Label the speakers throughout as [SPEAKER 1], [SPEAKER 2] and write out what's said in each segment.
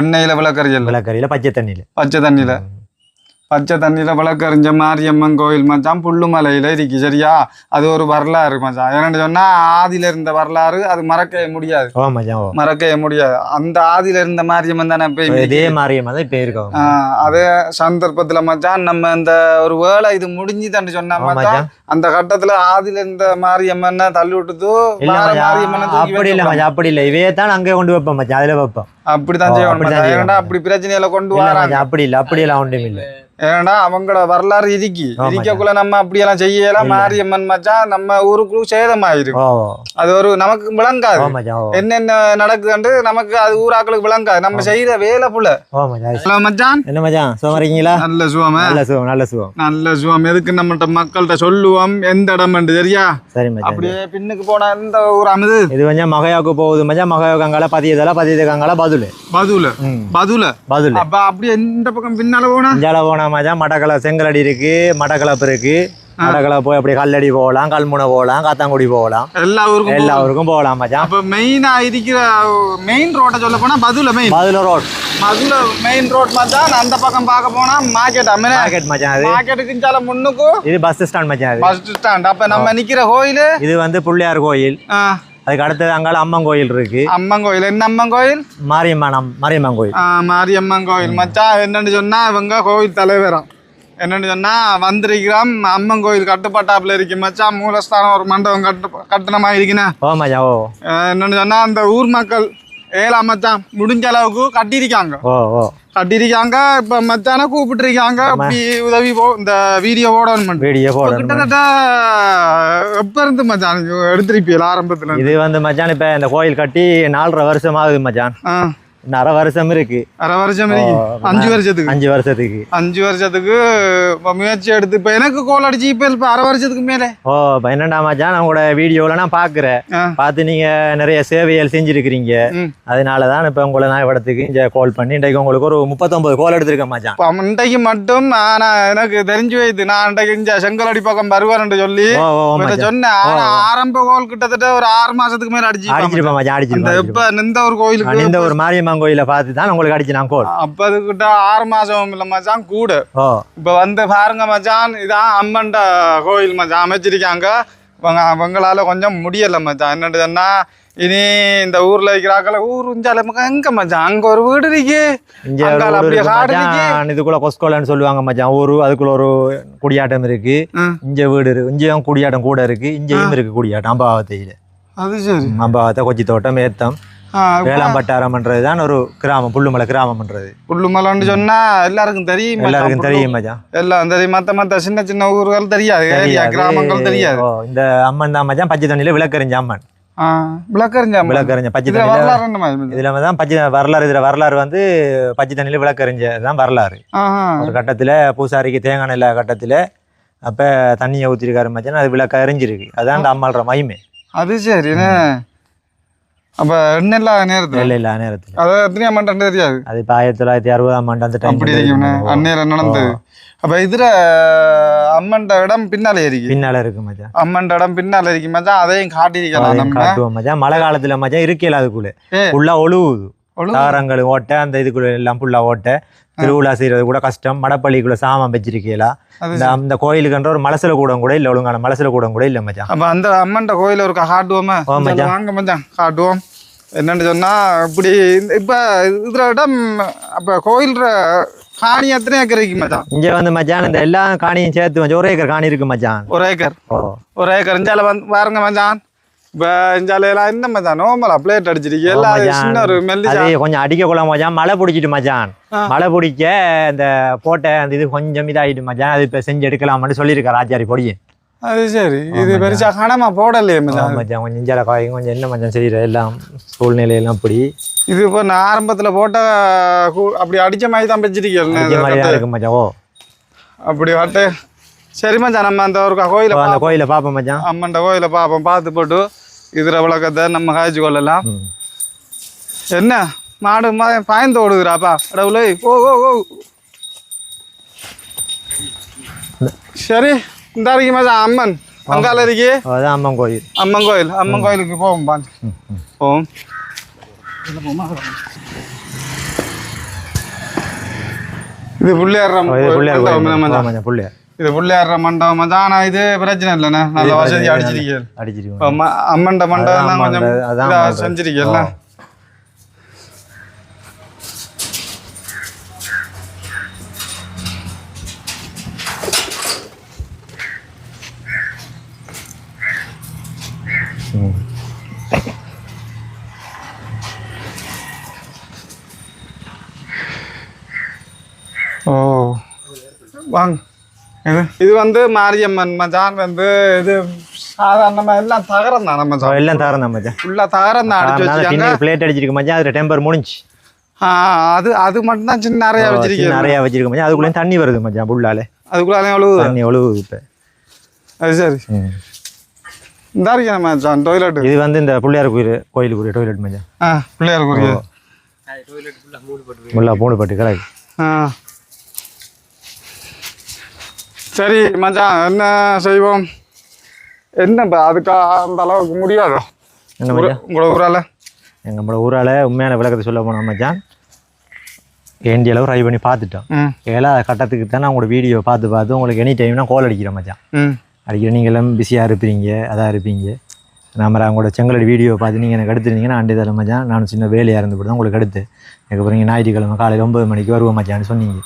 [SPEAKER 1] எண்ணெயில விளக்கறியல்
[SPEAKER 2] விளக்கறியில் பச்சை தண்ணியில்.
[SPEAKER 1] பச்சை தண்ணியில. பச்சை தண்ணியில விளக்கறிஞ்ச மாரியம்மன் கோயில் மச்சான் புல்லுமலையில இருக்கு சரியா? அது ஒரு வரலாறு மச்சான். என்னன்னு சொன்னா ஆதியில இருந்த வரலாறு அது மறக்கவே முடியாது. மறக்கவே முடியாது. அந்த ஆதியில இருந்த மாரியம்மன் தானே போய்
[SPEAKER 2] இதே மாதிரியே தான் இப்போ இருக்கோம்.
[SPEAKER 1] அதே சந்தர்ப்பத்துல மச்சான் நம்ம இந்த ஒரு வேளை இது முடிஞ்சுதான்னு சொன்னா மச்சான். அந்த கட்டத்துல ஆதியில இருந்த மாரியம்மனை தள்ளி விட்டுது
[SPEAKER 2] இல்ல
[SPEAKER 1] மாரியம்மனை
[SPEAKER 2] அப்படி இல்லை மச்சான் அப்படி இல்லை. இவையே தான் அங்கே கொண்டு வைப்போம் மச்சான் அதில் வைப்போம்.
[SPEAKER 1] அப்படித்தான்
[SPEAKER 2] ஓ,
[SPEAKER 1] செய்வாங்க. ஏன்டா அப்படி பிரச்சனையில கொண்டு வராங்க
[SPEAKER 2] அப்படி இல்லை அப்படியெல்லாம் ஒன்றும் இல்லை.
[SPEAKER 1] ஏன்னா அவங்களோட வரலாறு இருக்கி.
[SPEAKER 2] ஆமா.
[SPEAKER 1] இருக்கக்குள்ள நம்ம அப்படியெல்லாம் செய்யலாம். மாரியம்மன் மச்சான் நம்ம ஊருக்குள்ள சேதமாயிரும்.
[SPEAKER 2] ஓ.
[SPEAKER 1] அது ஒரு நமக்கு விளங்காது. என்னென்ன நடக்குதுன்ட்டு நமக்கு அது ஊராக்களுக்கு விளங்காது. நம்ம செய்யற வேலை புள்ள ஹலோ மச்சான்.
[SPEAKER 2] என்ன மச்சான் சுகம்
[SPEAKER 1] நல்ல சுவம
[SPEAKER 2] நல்ல சுகம் நல்ல சுகம்.
[SPEAKER 1] நல்ல சுவம் எதுக்கு நம்மகிட்ட மக்கள்கிட்ட சொல்லுவோம்? எந்த இடம் சரியா
[SPEAKER 2] சரி
[SPEAKER 1] அப்படியே பின்னுக்கு போனா எந்த ஊர் அமுது?
[SPEAKER 2] இது கொஞ்சம் மகையாவுக்கு போகுது மச்சான். மகையாவுக்கு அங்கால பதியதெல்லாம் பதியதுக்கு அங்கால பதில்.
[SPEAKER 1] பதுல. பதுல.
[SPEAKER 2] பதில்.
[SPEAKER 1] அப்ப அப்படியே எந்த பக்கம் பின்னால போனா?
[SPEAKER 2] இஞ்சால போனா மச்சான் மட்டக்கள செங்கலடி இருக்கு மட்டக்களப்பு இருக்கு. மட்டக்கள போய் அப்படியே கல்லடி போகலாம் கல்முனை போகலாம் காத்தாங்குடி போகலாம்.
[SPEAKER 1] எல்லா ஊருக்கும்
[SPEAKER 2] எல்லா. ஊருக்கும் போகலாம் மச்சான்
[SPEAKER 1] அப்ப மெயினா இருக்கிற மெயின் ரோட்டை சொல்ல போனா பதுல மெயின்
[SPEAKER 2] பதில் ரோட்
[SPEAKER 1] மதுல மெயின் ரோட் மச்சான் அந்த பக்கம் பார்க்க போனா மார்க்கெட் அம்மனே
[SPEAKER 2] மார்க்கெட் மச்சான் அது.
[SPEAKER 1] மார்க்கெட்டுக்கு இஞ்சால முன்னுக்கு.
[SPEAKER 2] இது பஸ் ஸ்டாண்ட் மச்சான் அது.
[SPEAKER 1] பஸ் ஸ்டாண்ட் அப்ப நம்ம நிக்கிற கோயிலு?
[SPEAKER 2] இது வந்து பிள்ளையார் கோயில். அதுக்கு அடுத்தது அங்கால அம்மன் கோயில் இருக்கு.
[SPEAKER 1] அம்மன் கோயில். என்ன அம்மன் கோயில்?
[SPEAKER 2] மாரியம்மன் மாரியம்மன் கோயில்.
[SPEAKER 1] மாரியம்மன் கோயில். மச்சான் என்னன்னு சொன்னா இவங்க கோயில் தலைவரம் என்னன்னு சொன்னா வந்திருக்கிறோம். அம்மன் கோயில் கட்டுப்பாட்டாப்புல இருக்கு மச்சான் மூலஸ்தானம் ஒரு மண்டபம் கட்டு கட்டணமா இருக்குண்ணே.
[SPEAKER 2] ஓ மச்சான் ஓ.
[SPEAKER 1] என்னன்னு சொன்னா அந்த ஊர் மக்கள் ஏழாம் மச்சான் முடிஞ்ச அளவுக்கு கட்டியிருக்காங்க.
[SPEAKER 2] ஓ ஓ.
[SPEAKER 1] கட்டியிருக்காங்க இப்ப மச்சான கூப்பிட்டுருக்காங்க. அப்படி உதவி போ இந்த வீடியோ ஓடணும்
[SPEAKER 2] வீடியோ
[SPEAKER 1] இப்ப கிட்டத்தட்ட எப்ப இருந்து மச்சான்? எடுத்திருப்பீல ஆரம்பத்துல?
[SPEAKER 2] இது வந்து மச்சான் இப்ப இந்த கோயில் கட்டி நாலரை வருஷம் ஆகுது மச்சான் அரை வருஷம் இருக்கு.
[SPEAKER 1] அரை வருஷம் இருக்கு. அஞ்சு வருஷத்துக்கு.
[SPEAKER 2] அஞ்சு வருஷத்துக்கு.
[SPEAKER 1] அஞ்சு வருஷத்துக்கு முயற்சி எடுத்து இப்ப எனக்கு கோல் அடிச்சு இப்ப இப்ப அரை வருஷத்துக்கு மேலே.
[SPEAKER 2] ஓ இப்ப என்னடா மச்சான் உங்களோட வீடியோல நான் பாக்குறேன். பார்த்து நீங்க நிறைய சேவைகள் செஞ்சிருக்கிறீங்க.
[SPEAKER 1] ம்.
[SPEAKER 2] அதனால தான் இப்ப உங்களை நான் இடத்துக்கு இங்க கால் பண்ணி இன்றைக்கு உங்களுக்கு ஒரு முப்பத்தொன்பது கோல் எடுத்திருக்கேன் மச்சான்.
[SPEAKER 1] இப்ப இன்றைக்கு மட்டும் ஆனா எனக்கு தெரிஞ்சு வைத்து நான் இன்றைக்கு இங்க செங்கலடி பக்கம் வருவார்னு சொல்லி சொன்னேன். ஆனா ஆரம்ப கோல் கிட்டத்தட்ட ஒரு ஆறு மாசத்துக்கு மேல அடிச்சு
[SPEAKER 2] அடிச்சிருப்பேன் மச்சான். அடிச்சிருப்பேன்
[SPEAKER 1] இப்ப நின்ற ஒரு கோயிலுக்கு
[SPEAKER 2] இந்த ஒரு மாரியம்மன் கோயிலை பார்த்து தான் உங்களுக்கு அடிச்சு நான் கோல்.
[SPEAKER 1] அப்ப அதுக்கிட்ட ஆறு மாசம் இல்ல மச்சான் கூட. இப்ப வந்து பாருங்க மச்சான் இதான் அம்மன்ட கோயில் மச்சான் அமைச்சிருக்காங்க. இவங்க அவங்களால கொஞ்சம் முடியல மச்சான். என்னன்னு சொன்னா இனி இந்த ஊர்ல இருக்கிறாக்கள ஊர் உஞ்சால எங்க மச்சான்? அங்க ஒரு வீடு இருக்கு.
[SPEAKER 2] இதுக்குள்ள கொஸ்கோலன்னு சொல்லுவாங்க மச்சான். ஊரு அதுக்குள்ள ஒரு குடியாட்டம் இருக்கு. இங்க வீடு இருக்கு. இங்கேயும் குடியாட்டம் கூட இருக்கு. இங்கேயும் இருக்கு குடியாட்டம் அம்பாவத்தையில.
[SPEAKER 1] அது சரி.
[SPEAKER 2] அம்பாவத்தை கொச்சி தோட்டம் ஏத்தம். வேளாம்பட்டாரம்ன்றது தான் ஒரு கிராமம் புல்லுமலை கிராமம்ன்றது.
[SPEAKER 1] புல்லுமலைன்னு சொன்னா எல்லாருக்கும் தெரியும்.
[SPEAKER 2] எல்லாருக்கும் தெரியும் மச்சான்.
[SPEAKER 1] எல்லாம் தெரியும். மத்த மத்த சின்ன சின்ன ஊர்கள் தெரியாது. கிராமங்கள் தெரியாது.
[SPEAKER 2] இந்த அம்மன் தான் மச்சான் பச்சை தண்ணியில விளக்கறிஞ்ச அம்மன்.
[SPEAKER 1] விளக்கறிஞ்சா
[SPEAKER 2] விளக்கறிஞ்ச பச்சை தண்ணியில
[SPEAKER 1] வரலாறு?
[SPEAKER 2] இதுல தான் பச்சை வரலாறு இதுல வரலாறு வந்து பச்சை தண்ணியில விளக்கறிஞ்சதான் வரலாறு.
[SPEAKER 1] ஆஹா.
[SPEAKER 2] ஒரு கட்டத்துல பூசாரிக்கு தேங்காய் நில கட்டத்துல அப்ப தண்ணியை ஊத்திருக்காரு மச்சான். அது விளக்க எரிஞ்சிருக்கு அதான் அந்த அம்மாள்ற மகிமை.
[SPEAKER 1] அது சரி என்ன? அப்ப எண்ணெய் இல்லாத நேரத்துல
[SPEAKER 2] இல்ல இல்ல நேரத்துல
[SPEAKER 1] அது எத்தனையா மண்டன் தெரியாது?
[SPEAKER 2] அது இப்ப ஆயிரத்தி தொள்ளாயிரத்தி அறுபதாம் ஆண்டு அந்த
[SPEAKER 1] அப்படி
[SPEAKER 2] டைம்
[SPEAKER 1] இருக்கும்ண்ணே. அந்நேரம் நடந்தது. அப்ப இதுல அம்மன்ட இடம் பின்னால இருக்கு.
[SPEAKER 2] பின்னால இருக்கு மச்சான்.
[SPEAKER 1] அம்மன்ட இடம் பின்னால இருக்கு மச்சான். அதையும் காட்டியிருக்கலாம் நம்ம.
[SPEAKER 2] காட்டுவோம் மச்சான். மழை காலத்துல மச்சான் இருக்கல அதுக்குள்ள. ஃபுல்லா ஒழுகுது. தாரங்கள் ஓட்ட அந்த இதுக்குள்ள எல்லாம் ஃபுல்லா ஓட்ட திருவிழா செய்யறது கூட கஷ்டம். மடப்பள்ளிக்குள்ள சாமான் வச்சிருக்கீங்களா? அந்த கோயிலுக்குன்ற ஒரு மலசல கூடம் கூட இல்ல ஒழுங்கான மலசல கூடம் கூட இல்ல மச்சான்.
[SPEAKER 1] அப்ப அந்த அம்மன்ட கோயில ஒரு காட்டுவோமா. வாங்க மச்சான் காட்டுவோம். என்னன்னு சொன்னா இப்படி இப்ப இதுல இடம் அப்ப கோயில் காணி எத்தனை ஏக்கர் இருக்கு மச்சான்?
[SPEAKER 2] இங்க வந்து மச்சான் இந்த எல்லா காணியும் சேர்த்து மச்சான் ஒரு ஏக்கர் காணி இருக்கு மச்சான்.
[SPEAKER 1] ஒரு ஏக்கர். ஒரு ஏக்கர். இஞ்சால வந்து பாருங்க மச்சான். இப்ப என்ன மச்சான் நோமலா பிளேட் அடிச்சிருக்கு. எல்லாம். சின்ன ஒரு
[SPEAKER 2] கொஞ்சம் அடிக்க கொள்ள மச்சான். மழை பிடிச்சிட்டு மச்சான். மழை பிடிக்க இந்த போட்ட அந்த இது கொஞ்சம் இதாயிட்டு மச்சான். அது இப்ப செஞ்சு எடுக்கலாம்னு சொல்லியிருக்காரு ஆச்சாரி பொடியே.
[SPEAKER 1] அது சரி. இது பெருசா கனமா போடலையே மச்சான்.
[SPEAKER 2] மச்சான். கொஞ்சம் இஞ்சால காய் கொஞ்சம் என்ன மச்சான் செய்யற எல்லாம் சூழ்நிலையெல்லாம் அப்படி.
[SPEAKER 1] இது இப்போ நான் ஆரம்பத்துல போட்ட அப்படி அடிச்ச மாதிரி தான் வச்சிருக்கேன்
[SPEAKER 2] இருக்கு மச்சான். ஓ.
[SPEAKER 1] அப்படி வட்டு. சரி மச்சான் நம்ம அந்த ஒரு கோயில
[SPEAKER 2] அந்த கோயிலை பார்ப்போம் மச்சான்.
[SPEAKER 1] அம்மன்ட கோயிலை பார்ப்போம் பார்த்து போட்டு. விளக்கத்தை நம்ம காய்ச்சி கொள்ளலாம். என்ன? மாடு பாய்ந்து ஓடுதுறாப்பா கடவுளே ஓ ஓ ஓ. சரி இந்த இருக்கு மச்சான் அம்மன். அங்கால இருக்கே?
[SPEAKER 2] அம்மன் கோயில்.
[SPEAKER 1] அம்மன் கோயில் அம்மன் கோயிலுக்கு போவோம் பாஞ்சு போவோம். இது பிள்ளையார்
[SPEAKER 2] பிள்ளையார் பிள்ளையார்.
[SPEAKER 1] இது பிள்ளையார் மண்டபம் மச்சான் ஆனா இது பிரச்சனை இல்லைண்ணே. நல்ல வசதி அடிச்சிருக்கீங்க.
[SPEAKER 2] அடிச்சிருக்கோம்
[SPEAKER 1] அம்மண்ட மண்டபம் தான் கொஞ்சம்
[SPEAKER 2] ம்.
[SPEAKER 1] ஓ. வாங்க. இது வந்து மாரியம்மன் மச்சான் வந்து இது சாதாரணமா எல்லாம் தகரம் தானே மச்சான்
[SPEAKER 2] எல்லாம் தரம் தான் மச்சான்
[SPEAKER 1] ஃபுல்லா தகரம் தான் அடிச்சு வச்சிருக்காங்க
[SPEAKER 2] பிளேட் அடிச்சிருக்கு மச்சான் அதுல டெம்பர் முடிஞ்சு
[SPEAKER 1] ஆ, அது அது மட்டும் தான் சின்ன நிறைய வச்சிருக்கீங்க
[SPEAKER 2] நிறைய வச்சிருக்க மச்சான் அதுக்குள்ளேயும் தண்ணி வருது மச்சான் புல்லாலே
[SPEAKER 1] அதுக்குள்ள எவ்வளவு
[SPEAKER 2] தண்ணி எவ்வளவு இப்போ
[SPEAKER 1] அது சரி. இந்த இருக்கேன் மச்சான் டாய்லெட்
[SPEAKER 2] இது வந்து இந்த பிள்ளையார் கோயில் கோயிலுக்குரிய டாய்லெட் மச்சான்
[SPEAKER 1] ஆ பிள்ளையார் குறிய
[SPEAKER 2] முல்லா பூண்டு பட்டு கிடக்கு
[SPEAKER 1] ஆ சரி மச்சான் என்ன செய்வோம்? என்னப்பா அதுக்கு அந்த அளவுக்கு முடியாதோ?
[SPEAKER 2] என்ன
[SPEAKER 1] உங்களோட ஊரால?
[SPEAKER 2] நம்மளோட ஊரால் உண்மையான விளக்கத்தை சொல்ல போனோம் மச்சான் வேண்டிய அளவு ட்ரை பண்ணி பார்த்துட்டோம். ஏழாவது கட்டத்துக்கு தான் உங்களோட வீடியோ பார்த்து பார்த்து உங்களுக்கு எனி டைம்னா கால் அடிக்கிறேன் மச்சான். அடிக்கிற நீங்கள் எல்லாம் பிஸியாக இருப்பீங்க அதாக இருப்பீங்க. நம்ம அவங்களோட செங்கலடி வீடியோ பார்த்து நீங்கள் எனக்கு எடுத்துருந்தீங்கன்னா அண்டை தர மச்சான். நான் சின்ன வேலையாக இருந்து தான் உங்களுக்கு எடுத்து எனக்கு அப்புறம் ஞாயிற்றுக்கிழமை காலையில் ஒம்பது மணிக்கு வருவோம் மச்சான்னு சொன்னீங்க.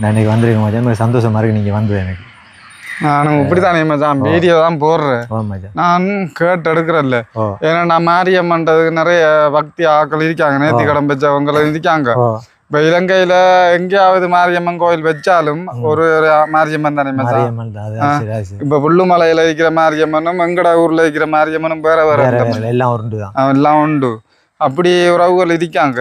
[SPEAKER 2] நான் அன்றைக்கி வந்திருக்க மச்சான். எனக்கு சந்தோஷமாக இருக்கு நீங்கள் வந்தது எனக்கு.
[SPEAKER 1] நானும் இப்படித்தானே மச்சான். வீடியோ தான் போடுறேன். நானும் கேட்டு எடுக்கிறல்ல ஏன்னா நான் மாரியம்மன்றதுக்கு நிறைய பக்தி ஆக்கள் இருக்காங்க. நேர்த்தி கடன் வச்சவங்களும் இருக்காங்க. இப்போ இலங்கையில எங்கேயாவது மாரியம்மன் கோயில் வச்சாலும் ஒரு ஒரு மாரியம்மன் தானே மச்சான்?
[SPEAKER 2] தான்.
[SPEAKER 1] இப்போ புல்லுமலையில இருக்கிற மாரியம்மனும் எங்கட ஊர்ல இருக்கிற மாரியம்மனும் வேற வேற
[SPEAKER 2] எல்லாம் தான்.
[SPEAKER 1] அவன் எல்லாம் உண்டு. அப்படி உறவுகள் இருக்காங்க.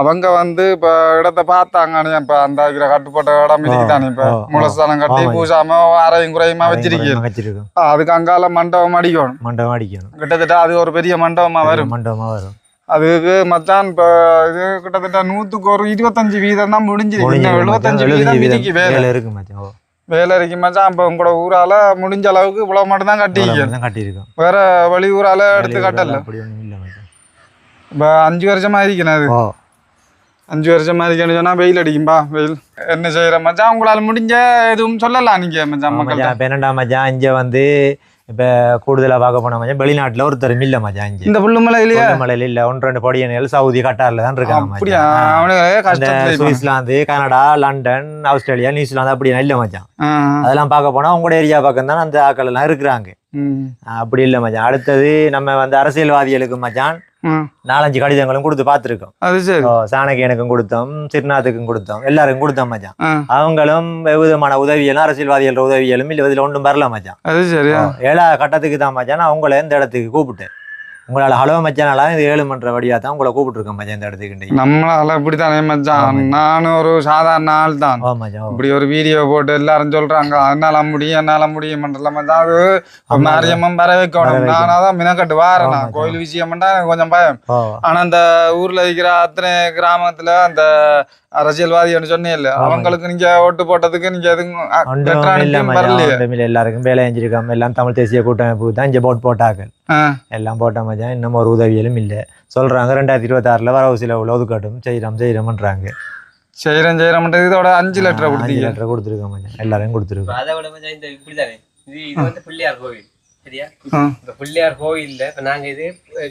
[SPEAKER 1] அவங்க வந்து இப்ப இடத்த பார்த்தாங்க இப்ப அந்த கட்டுப்பட்ட இடம் இருக்குதானே இப்ப. முளஸ்தானம் கட்டி. பூசாம அரையும் குறையுமா வச்சிருக்கீங்க? அதுக்கு அங்கால மண்டபம் அடிக்கணும்.
[SPEAKER 2] மண்டபம் அடிக்கணும்.
[SPEAKER 1] கிட்டத்தட்ட அது ஒரு பெரிய மண்டபமா வரும்.
[SPEAKER 2] மண்டபமாக வரும்.
[SPEAKER 1] அதுக்கு மச்சான் இப்ப இது கிட்டத்தட்ட நூத்துக்கு ஒரு இருபத்தஞ்சு வீதம் தான் முடிஞ்சிருக்கு. எழுபத்தஞ்சு. வீதம் மிதிக்கு வேலை.
[SPEAKER 2] இருக்கு மச்சான்.
[SPEAKER 1] வேலை இருக்கு மச்சான். இப்ப உங்களோட ஊரால முடிஞ்ச அளவுக்கு இவ்வளவு மட்டும் தான்
[SPEAKER 2] கட்டியிருக்கோம்.
[SPEAKER 1] வேற வெளி ஊரால எடுத்து கட்டல
[SPEAKER 2] அப்படி ஒன்றும் இல்லை மச்சான்
[SPEAKER 1] இப்ப அஞ்சு வருஷமா இருக்கணும் அது அஞ்சு வருஷமா இருக்கணும் சொன்னா வெயில் அடிக்கும்பா வெயில் என்ன செய்யற மச்சான் உங்களால முடிஞ்ச எதுவும் சொல்லலாம் நீங்க மச்சான் மக்கள்
[SPEAKER 2] பன்னெண்டாம் மச்சான் இங்கே வந்து இப்போ கூடுதலாக பார்க்க போன மச்சான் வெளிநாட்டில் ஒருத்தர் இல்ல மச்சான் இங்கே
[SPEAKER 1] இந்த புல்லுமலையிலயே
[SPEAKER 2] மலையில் இல்லை ஒன்று ரெண்டு படியனைகள் சவுதி கட்டாரில் தான் இருக்காங்க
[SPEAKER 1] அப்படியா.
[SPEAKER 2] Switzerland Canada London Australia New Zealand அப்படி இல்லை மச்சான் அதெல்லாம் பார்க்க போனால் உங்களோட ஏரியா பக்கம் தான் அந்த ஆக்கள் எல்லாம் இருக்கிறாங்க அப்படி இல்லை மச்சான். அடுத்தது நம்ம வந்து அரசியல்வாதிகளுக்கு மச்சான். நாலஞ்சு கடிதங்களும் கொடுத்து பார்த்துருக்கோம். ஓ, சாணக்கியனுக்கும் கொடுத்தோம் சிறுநாத்துக்கும் கொடுத்தோம் எல்லாருக்கும் கொடுத்தோம் மச்சான். அவங்களும் விதமான உதவியெல்லாம் அரசியல்வாதிகளோட உதவியலும் இல்லை இதில் ஒன்றும் வரல மச்சான். ஏழாவது கட்டத்துக்கு தான் மச்சான் நான் உங்களை இந்த இடத்துக்கு கூப்பிட்டேன். உங்களால் ஹலோ மச்சானாலாம் இது ஏழு மன்ற வழியாக தான் உங்களை கூப்பிட்டுருக்கேன் மச்சான் இந்த இடத்துக்கு.
[SPEAKER 1] நம்மளால இப்படித்தானே மச்சான் நானும் ஒரு சாதாரண ஆள் தான். இப்படி ஒரு வீடியோ போட்டு எல்லாரும் சொல்றாங்க என்னால முடியும் என்னால முடியும் மச்சான் அது. மாரியம்மன் வர வைக்கணும். நான் மினக்கட்டு வாரேன். கோயில் விஷயம்டா எனக்கு கொஞ்சம் பயம் ஆனா அந்த ஊர்ல இருக்கிற அத்தனை கிராமத்துல அந்த அரசியல்வாதின்னு
[SPEAKER 2] ஆமா.
[SPEAKER 1] அவங்களுக்கு நீங்க ஓட்டு போட்டதுக்கு நீங்க எதுவும்
[SPEAKER 2] எல்லாருக்கும் வேலை செஞ்சிருக்கோம் எல்லாம் தமிழ் தேசிய கூட்டமைப்பு தான் இங்கே போட் போட்டாக்கள்
[SPEAKER 1] ஆ,
[SPEAKER 2] எல்லாம் போட்ட மச்சான் இன்னும் ஒரு உதவியலும் இல்லை. சொல்கிறாங்க ரெண்டாயிரத்தி இருபத்தாறில் வரவு சில ஒதுக்கட்டும் செய்கிறோம் செய்கிறோம்ன்றாங்க
[SPEAKER 1] செய்யறேன் செய்யறேன் இதோட அஞ்சு லெட்டர்
[SPEAKER 2] அஞ்சு
[SPEAKER 1] கொடுத்தீங்க.
[SPEAKER 2] லெட்டர் கொடுத்துருக்கோம் மச்சான் எல்லாரையும் கொடுத்துருக்கோம்.
[SPEAKER 3] அதை விட மச்சான் இந்த இப்படிதானே. இது இது வந்து பிள்ளையார் கோவில். சரியா. இந்த பிள்ளையார் கோவில்ல இப்ப நாங்க இது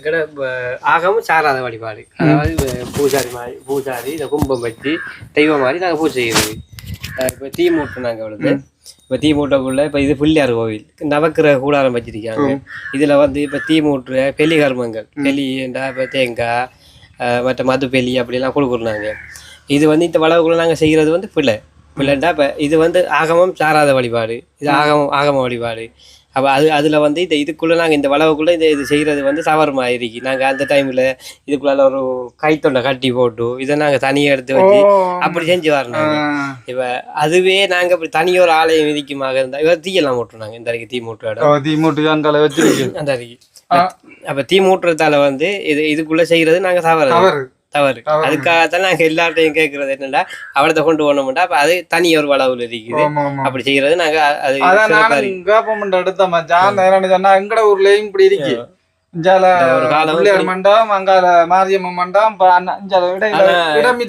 [SPEAKER 3] கிட ஆகமும் சாராத வழிபாடு. அதாவது பூஜாரி மாதிரி பூஜாரி இந்த கும்பம் வச்சு தெய்வம் மாதிரி நாங்க பூஜை செய்யறது. இப்ப தீ மூட்டு நாங்க இப்ப தீ மூட்டக்குள்ள இப்ப இது பிள்ளையார் கோவில். நவக்கிர கூடாரம் வச்சிருக்காங்க. இதுல வந்து இப்ப தீ மூட்டுற பெலி கர்மங்கள். பெலிண்டா இப்ப தேங்காய் மற்ற மது பெலி அப்படிலாம் கொடுக்குறாங்க. இது வந்து இந்த வளவுக்குள்ள நாங்க செய்யறது வந்து பிள்ளை. பிள்ளைண்டா இப்ப இது வந்து ஆகமம் சாராத வழிபாடு. இது ஆகமம் ஆகம வழிபாடு. அப்போ அது அதில் வந்து இந்த இதுக்குள்ளே நாங்கள் இந்த வளவுக்குள்ளே இந்த இது செய்கிறது வந்து சவரமா இருக்கு. நாங்கள் அந்த டைமில் இதுக்குள்ளால ஒரு கைத்தொண்டை கட்டி போட்டு இதை நாங்கள் தனியாக எடுத்து வச்சு அப்படி செஞ்சு வரணும் இப்போ அதுவே நாங்கள் இப்படி தனியாக ஒரு ஆலயம் விதிக்குமாக இருந்தால் இவர் தீயெல்லாம் மூட்டுனாங்க இந்த அறைக்கு தீ மூட்டு இடம்.
[SPEAKER 1] தீ மூட்டு அங்கால வச்சிருக்கீங்க
[SPEAKER 3] அந்த அறைக்கு. அப்போ தீ மூட்டுறதால வந்து இது இதுக்குள்ளே செய்கிறது நாங்கள் தவறு.
[SPEAKER 1] தவறு.
[SPEAKER 3] தவறு. அதுக்காகத்தான் நாங்கள் எல்லார்ட்டையும் கேட்குறது என்னடா அவளத்தை கொண்டு போனோம்டா அப்போ அது தனி ஒரு வளவுல இருக்குது. அப்படி செய்கிறது நாங்கள் அது
[SPEAKER 1] அதான். கவர்மெண்ட் எடுத்த மச்சான் என்னன்னு சொன்னா எங்கட ஊர்லயும் இப்படி இருக்கு.
[SPEAKER 3] இப்படி-
[SPEAKER 1] இடம்